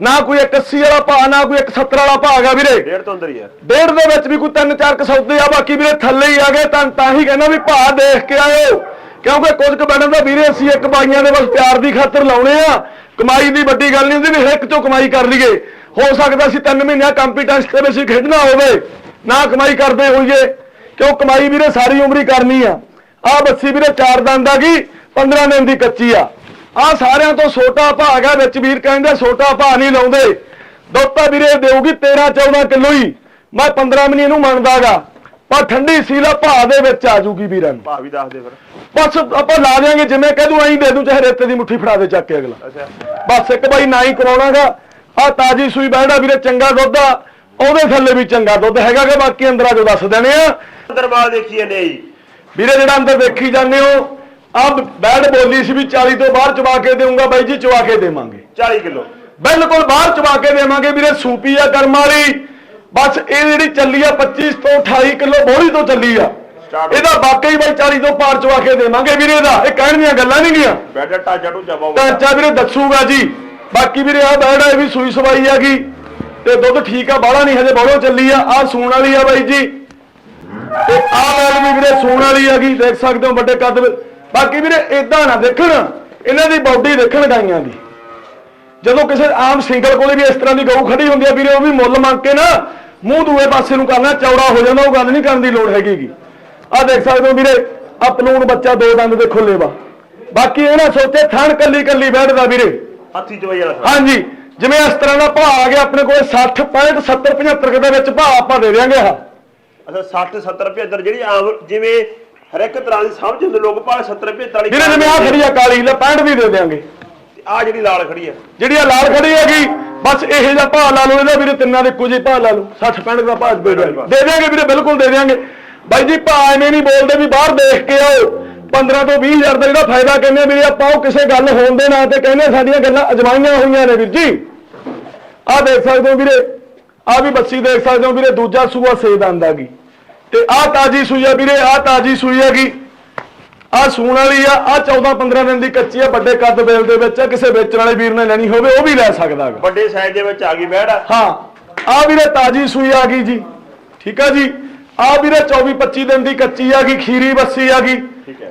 ਨਾ ਕੋਈ 180 ਵਾਲਾ ਭਾਅ ਨਾ ਕੋਈ 170 ਵਾਲਾ ਭਾਅ ਹੈਗਾ ਵੀਰੇ। ਡੇਢ ਤੋਂ ਅੰਦਰ ਹੀ ਆ। ਡੇਢ ਦੇ ਵਿੱਚ ਵੀ ਕੋਈ ਤਿੰਨ ਚਾਰ ਕੁ ਸੌਦੇ ਆ ਬਾਕੀ ਵੀਰੇ ਥੱਲੇ ਹੀ ਆ ਗਏ। ਤਾਂ ਤਾਂ ਹੀ ਕਹਿੰਦਾ ਵੀ ਭਾਅ ਦੇਖ ਕੇ ਆਇਓ। ਕਿਉਂਕਿ ਕੁਝ ਕੁ ਬੈਠਣ ਦਾ ਵੀਰੇ ਅਸੀਂ ਇੱਕ ਬਾਈਆਂ ਦੇ ਬਸ ਪਿਆਰ ਦੀ ਖਾਤਰ ਲਾਉਣੇ ਆ। ਕਮਾਈ ਦੀ ਵੱਡੀ ਗੱਲ ਨਹੀਂ ਹੁੰਦੀ ਵੀ ਇੱਕ ਚੋਂ ਕਮਾਈ ਕਰ ਲਈਏ। ਹੋ ਸਕਦਾ ਸੀ 3 ਮਹੀਨਿਆਂ ਕੰਪੀਟੈਂਸ ਤੇ ਵਿੱਚ ਖੇਡਣਾ ਹੋਵੇ। ਨਾ ਕਮਾਈ ਕਰਦੇ ਹੋਈਏ। ਕਿਉਂ ਕਮਾਈ ਵੀਰੇ ਸਾਰੀ ਉਮਰ ਹੀ ਕਰਨੀ ਆ। ਆ ਬੱਸੀ ਵੀਰੇ ਚਾਰ ਦੰਦ ਆ ਗਈ 15 ਦਿਨ ਦੀ ਕੱਚੀ ਆ। ਆ ਸਾਰਿਆਂ ਤੋਂ ਛੋਟਾ ਭਾਗ ਆ, ਵਿੱਚ ਵੀਰ ਕਹਿੰਦੇ ਛੋਟਾ ਭਾ ਨਹੀਂ ਲਾਉਂਦੇ। ਦੋਤਾ ਵੀਰੇ ਦੇਊਗੀ 13 14 ਕਿਲੋ ਹੀ। ਮੈਂ 15 ਮਹੀਨੇ ਇਹਨੂੰ ਮੰਨਦਾਗਾ। ਪਰ ਠੰਡੀ ਸੀਲਾ ਭਾ ਦੇ ਵਿੱਚ ਆ ਜੂਗੀ ਵੀਰਾਂ ਨੂੰ। ਭਾ ਵੀ ਦੱਸ ਦੇ ਫਿਰ। ਬਸ ਆਪਾਂ ਲਾ ਦਿਆਂਗੇ ਜਿਵੇਂ ਕਹਿ ਦੂੰ ਐਂ ਦੇ ਦੂੰ ਚਾਹੇ ਰੇਤੇ ਦੀ ਮੁੱਠੀ ਫੜਾ ਦੇ ਚੱਕ ਕੇ ਅਗਲਾ। ਅੱਛਾ। ਬਸ ਇੱਕ ਬਾਈ ਨਾ ਹੀ ਕਰਾਉਣਾਗਾ। ਆ ਤਾਜੀ ਸੂਈ ਬੈੜਾ ਵੀਰੇ ਚੰਗਾ ਦੁੱਧ ਆ। ਉਹਦੇ ਥੱਲੇ ਵੀ ਚੰਗਾ ਦੁੱਧ ਹੈਗਾ ਕਿ ਬਾਕੀ ਅੰਦਰਾਂ ਜੋ ਦੱਸ ਦੇਣੇ ਆ। ਅੰਦਰ ਬਾਲ ਦੇਖੀ ਜਾਂਦੇ ਜੀ। ਵੀਰੇ ਜਿਹੜਾ ਅੰਦਰ ਦੇਖੀ ਜਾਂਦੇ ਹੋ ਆ ਬੈੜ ਬੋਲੀ ਸੀ ਵੀ 40 ਤੋਂ ਬਾਹਰ ਚਵਾ ਕੇ ਦੇਊਂਗਾ ਬਾਈ ਜੀ ਚਵਾ ਕੇ ਦੇਵਾਂਗੇ। 40 ਕਿਲੋ। ਬਿਲਕੁਲ ਬਾਹਰ ਚਵਾ ਕੇ ਦੇਵਾਂਗੇ ਵੀਰੇ ਸੂਪੀ ਆ ਕਰਮ ਵਾਲੀ। ਬਸ ਇਹ ਜਿਹੜੀ ਚੱਲੀ ਆ 25 ਤੋਂ 28 ਕਿਲੋ ਬੋਲੀ ਤੋਂ ਚੱਲੀ ਆ. ਇਹਦਾ ਵਾਕਈ ਬਾਈ 40 ਤੋਂ ਪਾਰ ਚਵਾ ਕੇ ਦੇਵਾਂਗੇ ਵੀਰੇ ਦਾ ਇਹ ਕਹਿਣ ਦੀਆਂ ਗੱਲਾਂ ਨਹੀਂ ਗੀਆਂ। ਬੈਡ ਵੀਰੇ ਦੱਸੂਗਾ ਜੀ। ਬਾਕੀ ਵੀਰੇ ਆ ਬੈੜ ਇਹ ਵੀ ਸੂਈ ਸਵਾਈ ਹੈਗੀ ਤੇ ਦੁੱਧ ਠੀਕ ਆ ਬਾਹਲਾ ਨਹੀਂ ਹਜੇ ਬਾਹਲੋਂ ਚੱਲੀ ਆ। ਆ ਸੂਣ ਵਾਲੀ ਆ ਬਾਈ ਜੀ। ਤੇ ਆ ਬੈੜ ਵੀ ਵੀਰੇ ਸੂਣ ਵਾਲੀ ਹੈਗੀ ਦੇਖ ਸਕਦੇ ਹੋ ਵੱਡੇ ਕੱਦ। ਬਾਕੀ ਵੀਰੇ ਇਦਾਂ ਨਾ ਦੇਖਣ। ਇਹਨਾਂ ਦੀ ਬਾਡੀ ਦੇਖਣ ਗਾਈਆਂ ਦੀ। ਜਦੋਂ ਕਿਸੇ ਆਮ ਸਿੰਗਲ ਕੋਲੇ ਵੀ ਇਸ ਤਰ੍ਹਾਂ ਦੀ ਗਊ ਖੜੀ ਹੁੰਦੀ ਆ ਵੀਰੇ ਉਹ ਵੀ ਮੁੱਲ ਮੰਗ ਕੇ ਨਾ ਮੂੰਹ ਦੂਏ ਪਾਸੇ ਨੂੰ ਕਰਨਾ ਚੌੜਾ ਹੋ ਜਾਂਦਾ ਉਹ ਗੱਲ ਨਹੀਂ ਕਰਨ ਦੀ ਲੋੜ ਹੈਗੀ ਆ ਦੇਖ ਸਕਦੇ ਹੋ ਵੀਰੇ ਆ ਪਲੂਣ ਬੱਚਾ ਦੋ ਦੰਦ ਦੇ ਖੁੱਲੇ ਵਾ। ਬਾਕੀ ਇਹ ਨਾ ਸੋਚੇ ਥਣ ਕੱਲੀ ਕੱਲੀ ਬੈਠਦਾ ਵੀਰੇ। ਹੱਥੀ ਚਵਾਈ ਵਾਲਾ। ਹਾਂਜੀ ਜਿਵੇਂ ਇਸ ਤਰ੍ਹਾਂ ਦਾ ਭਾਅ ਆ ਗਿਆ ਆਪਣੇ ਕੋਲ 60 65 70 75 ਦੇ ਵਿੱਚ ਭਾਅ ਆਪਾਂ ਦੇ ਦਿਆਂਗੇ ਆ ਅੱਛਾ 60 70 75 ਜਿਹੜੀ ਆਮ ਜਿਵੇਂ ਹਰ ਇੱਕ ਤਰ੍ਹਾਂ ਦੀ ਸਮਝ ਹੁੰਦੇ ਲੋਕ ਭਾਵੇਂ 70 75 ਵੀਰੇ ਜਿਵੇਂ ਆ ਖੜੀ ਆ ਕਾਲੀ ਲੈ 65 ਵੀ ਦੇ ਦਿਆਂਗੇ। ਆ ਜਿਹੜੀ ਲਾਲ ਖੜੀ ਆ। ਜਿਹੜੀ ਆ ਲਾਲ ਖੜੀ ਹੈਗੀ ਬਸ ਇਹੋ ਜਿਹਾ ਭਾਅ ਲਾ ਲਓ ਇਹਦਾ ਵੀਰੇ ਤਿੰਨਾਂ ਦੇ ਇੱਕੋ ਜਿਹੇ ਭਾਅ ਲਾ ਲਓ। 60 65 ਦਾ ਭਾਅ ਦੇ ਦਿਆਂਗੇ ਦੇ ਦਿਆਂਗੇ ਵੀਰੇ ਬਿਲਕੁਲ ਦੇ ਦਿਆਂਗੇ ਬਾਈ ਜੀ ਭਾਅ ਐਵੇਂ ਨਹੀਂ ਬੋਲਦੇ ਵੀ ਬਾਹਰ ਦੇਖ ਕੇ ਆਓ। 15 ਤੋਂ 20 ਹਜ਼ਾਰ ਦਾ ਜਿਹੜਾ ਫਾਇਦਾ ਕਹਿੰਦੇ ਵੀਰੇ ਆਪਾਂ ਉਹ ਕਿਸੇ ਗੱਲ ਹੋਣ ਦੇ ਨਾਂ ਤੇ ਕਹਿੰਦੇ ਸਾਡੀਆਂ ਗੱਲਾਂ ਅਜਮਾਈਆਂ ਹੋਈਆਂ ਨੇ ਵੀਰ ਜੀ। ਆ ਦੇਖ ਸਕਦੇ ਹੋ ਵੀਰੇ ਆ ਵੀ ਬੱਸੀ ਦੇਖ ਸਕਦੇ ਹੋ ਵੀਰੇ ਦੂਜਾ ਸੂਆ ਸੇਦ ਆਂਦਾ ਗੀ। ਤੇ ਆ ਤਾਜੀ ਸੂਈ ਆ ਵੀਰੇ ਆ ਤਾਜੀ ਸੂਈ ਹੈਗੀ। ਆ ਸੂਣ ਵਾਲੀ ਆ ਆ 14 15 ਦਿਨ ਦੀ ਕੱਚੀ ਆ ਵੱਡੇ ਕੱਦ ਬੇਲ ਦੇ ਵਿੱਚ ਆ ਕਿਸੇ ਵੇਚਣ ਵਾਲੇ ਵੀਰ ਨੇ ਲੈਣੀ ਹੋਵੇ ਉਹ ਵੀ ਲੈ ਸਕਦਾ ਗਾ। ਵੱਡੇ ਸਾਈਜ਼ ਦੇ ਵਿੱਚ ਆ ਗਈ ਬੈਡ ਹਾਂ ਆ ਵੀਰੇ ਤਾਜੀ ਸੂਈ ਆ ਗਈ ਜੀ। ਠੀਕ ਆ ਜੀ? ਆ ਵੀਰੇ 24 25 ਦਿਨ ਦੀ ਕੱਚੀ ਆ ਗਈ ਖੀਰੀ ਬੱਸੀ ਆ ਗਈ।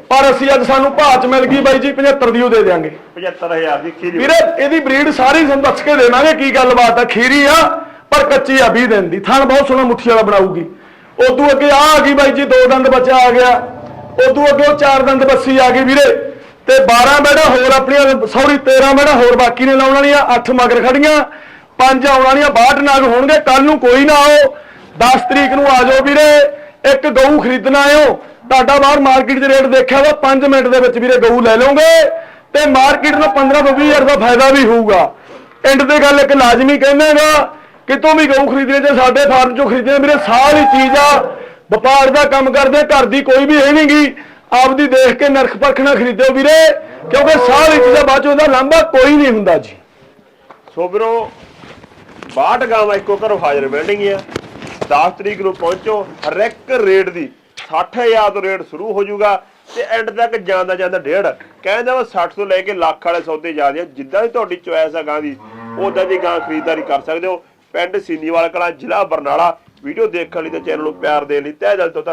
ਪਰ ਅਸੀਂ ਅੱਜ ਸਾਨੂੰ ਭਾਅ ਚ ਮਿਲ ਗਈ ਬਾਈ ਜੀ 75 ਦੀ ਉਹ ਦੇ ਦਿਆਂਗੇ। 75000 ਦੀ ਖੀਰੀ। ਵੀਰੇ ਇਹਦੀ ਬਰੀਡ ਸਾਰੀ ਤੁਹਾਨੂੰ ਦੱਸ ਕੇ ਦੇਵਾਂਗੇ ਕੀ ਗੱਲਬਾਤ ਆ। ਖੀਰੀ ਆ ਪਰ ਕੱਚੀ ਆ 20 ਦਿਨ ਦੀ। ਥਣ ਬਹੁਤ ਸੋਹਣਾ ਮੁੱਠੀ ਵਾਲਾ ਬਣਾਊਗੀ। ਉਦੋਂ ਅੱਗੇ ਆ ਆ ਗਈ ਬਾਈ ਜੀ ਦੋ ਦੰਦ ਬੱਚਾ ਆ ਗਿਆ। ਉਦੋਂ ਅੱਗੇ ਉਹ ਚਾਰ ਦੰਦ ਬੱਸੀ ਆ ਗਈ ਵੀਰੇ। ਤੇ 12 ਬੈੜਾ ਹੋਰ ਆਪਣੀਆਂ, ਸੌਰੀ 13 ਬੈੜਾ ਹੋਰ ਬਾਕੀ ਨੇ ਲਾਉਣ ਵਾਲੀਆਂ 8 ਮਗਰ ਖੜੀਆਂ ਪੰਜ ਆਉਣ ਵਾਲੀਆਂ 62 ਨਾਗ ਹੋਣਗੇ ਕੱਲ ਨੂੰ ਕੋਈ ਨਾ ਆਓ। 10 ਤਰੀਕ ਨੂੰ ਆ ਜਾਓ ਵੀਰੇ, ਇੱਕ ਗਊ ਖਰੀਦਣ ਆਇਓ। ਤੁਹਾਡਾ ਬਾਹਰ ਮਾਰਕੀਟ 'ਚ ਰੇਟ ਦੇਖਿਆ ਵਾ 5 ਮਿੰਟ ਦੇ ਵਿੱਚ ਵੀਰੇ ਗਊ ਲੈ ਲਓਗੇ, ਤੇ ਮਾਰਕੀਟ ਨੂੰ 15 ਤੋਂ 20 ਹਜ਼ਾਰ ਦਾ ਫਾਇਦਾ ਵੀ ਹੋਊਗਾ। ਐਂਡ ਤੇ ਗੱਲ ਇੱਕ ਲਾਜ਼ਮੀ ਕਹਿੰਦਾਗਾ ਕਿਤੋਂ ਵੀ ਗਊ ਖਰੀਦਣੇ ਜੇ ਸਾਡੇ ਫਾਰਮ ਚੋਂ ਖਰੀਦਣੇ ਵੀਰੇ, ਸਾਰੀ ਚੀਜ਼ ਆ। ਵਪਾਰ ਦਾ ਕੰਮ ਕਰਦੇ, ਘਰ ਦੀ ਕੋਈ ਵੀ ਹੈ ਨਹੀਂਗੀ। ਆਪਦੀ ਦੇਖ ਕੇ ਨਰਖ ਪਰਖਣਾ ਖਰੀਦਿਓ ਵੀਰੇ, ਕਿਉਂਕਿ ਸਾਰੀ ਚੀਜ਼ਾਂ ਬਾਅਦ ਚੋਂ ਦਾ ਲਾਂਭਾ ਕੋਈ ਨਹੀਂ ਹੁੰਦਾ ਜੀ। ਸੋ ਵੀਰੋ 62 ਗਾਵਾਂ ਇੱਕੋ ਘਰੋਂ ਹਾਜ਼ਰ ਬਿਲਡਿੰਗ ਆ। 10 ਤਰੀਕ ਨੂੰ ਪਹੁੰਚੋ ਹਰ ਇੱਕ ਰੇਟ ਦੀ 60000 ਤੋਂ ਰੇਟ ਸ਼ੁਰੂ ਹੋ ਜਾਊਗਾ ਤੇ ਐਂਡ ਤੱਕ ਜਾਂਦਾ ਜਾਂਦਾ ਡੇਢ। ਕਹਿੰਦਾ ਵਾ 60 ਤੋਂ ਲੈ ਕੇ ਲੱਖ ਵਾਲੇ ਸੌਦੇ ਜਾਂਦੇ ਆ। ਜਿੱਦਾਂ ਦੀ ਤੁਹਾਡੀ ਚੋਇਸ ਆ ਗਾਂ ਦੀ ਉਦਾਂ ਦੀ ਗਾਂ ਖਰੀਦਦਾਰੀ ਕਰ ਸਕਦੇ ਹੋ। ਪਿੰਡ ਸੀਨੀਵਾਲ ਕਲਾ, ਜ਼ਿਲ੍ਹਾ ਬਰਨਾਲਾ ਵੀਡੀਓ ਦੇਖਣ ਲਈ ਤੇ ਚੈਨਲ ਨੂੰ ਪਿਆਰ ਦੇਣ ਲਈ ਤਹਿ ਦਿਲ ਤੋਂ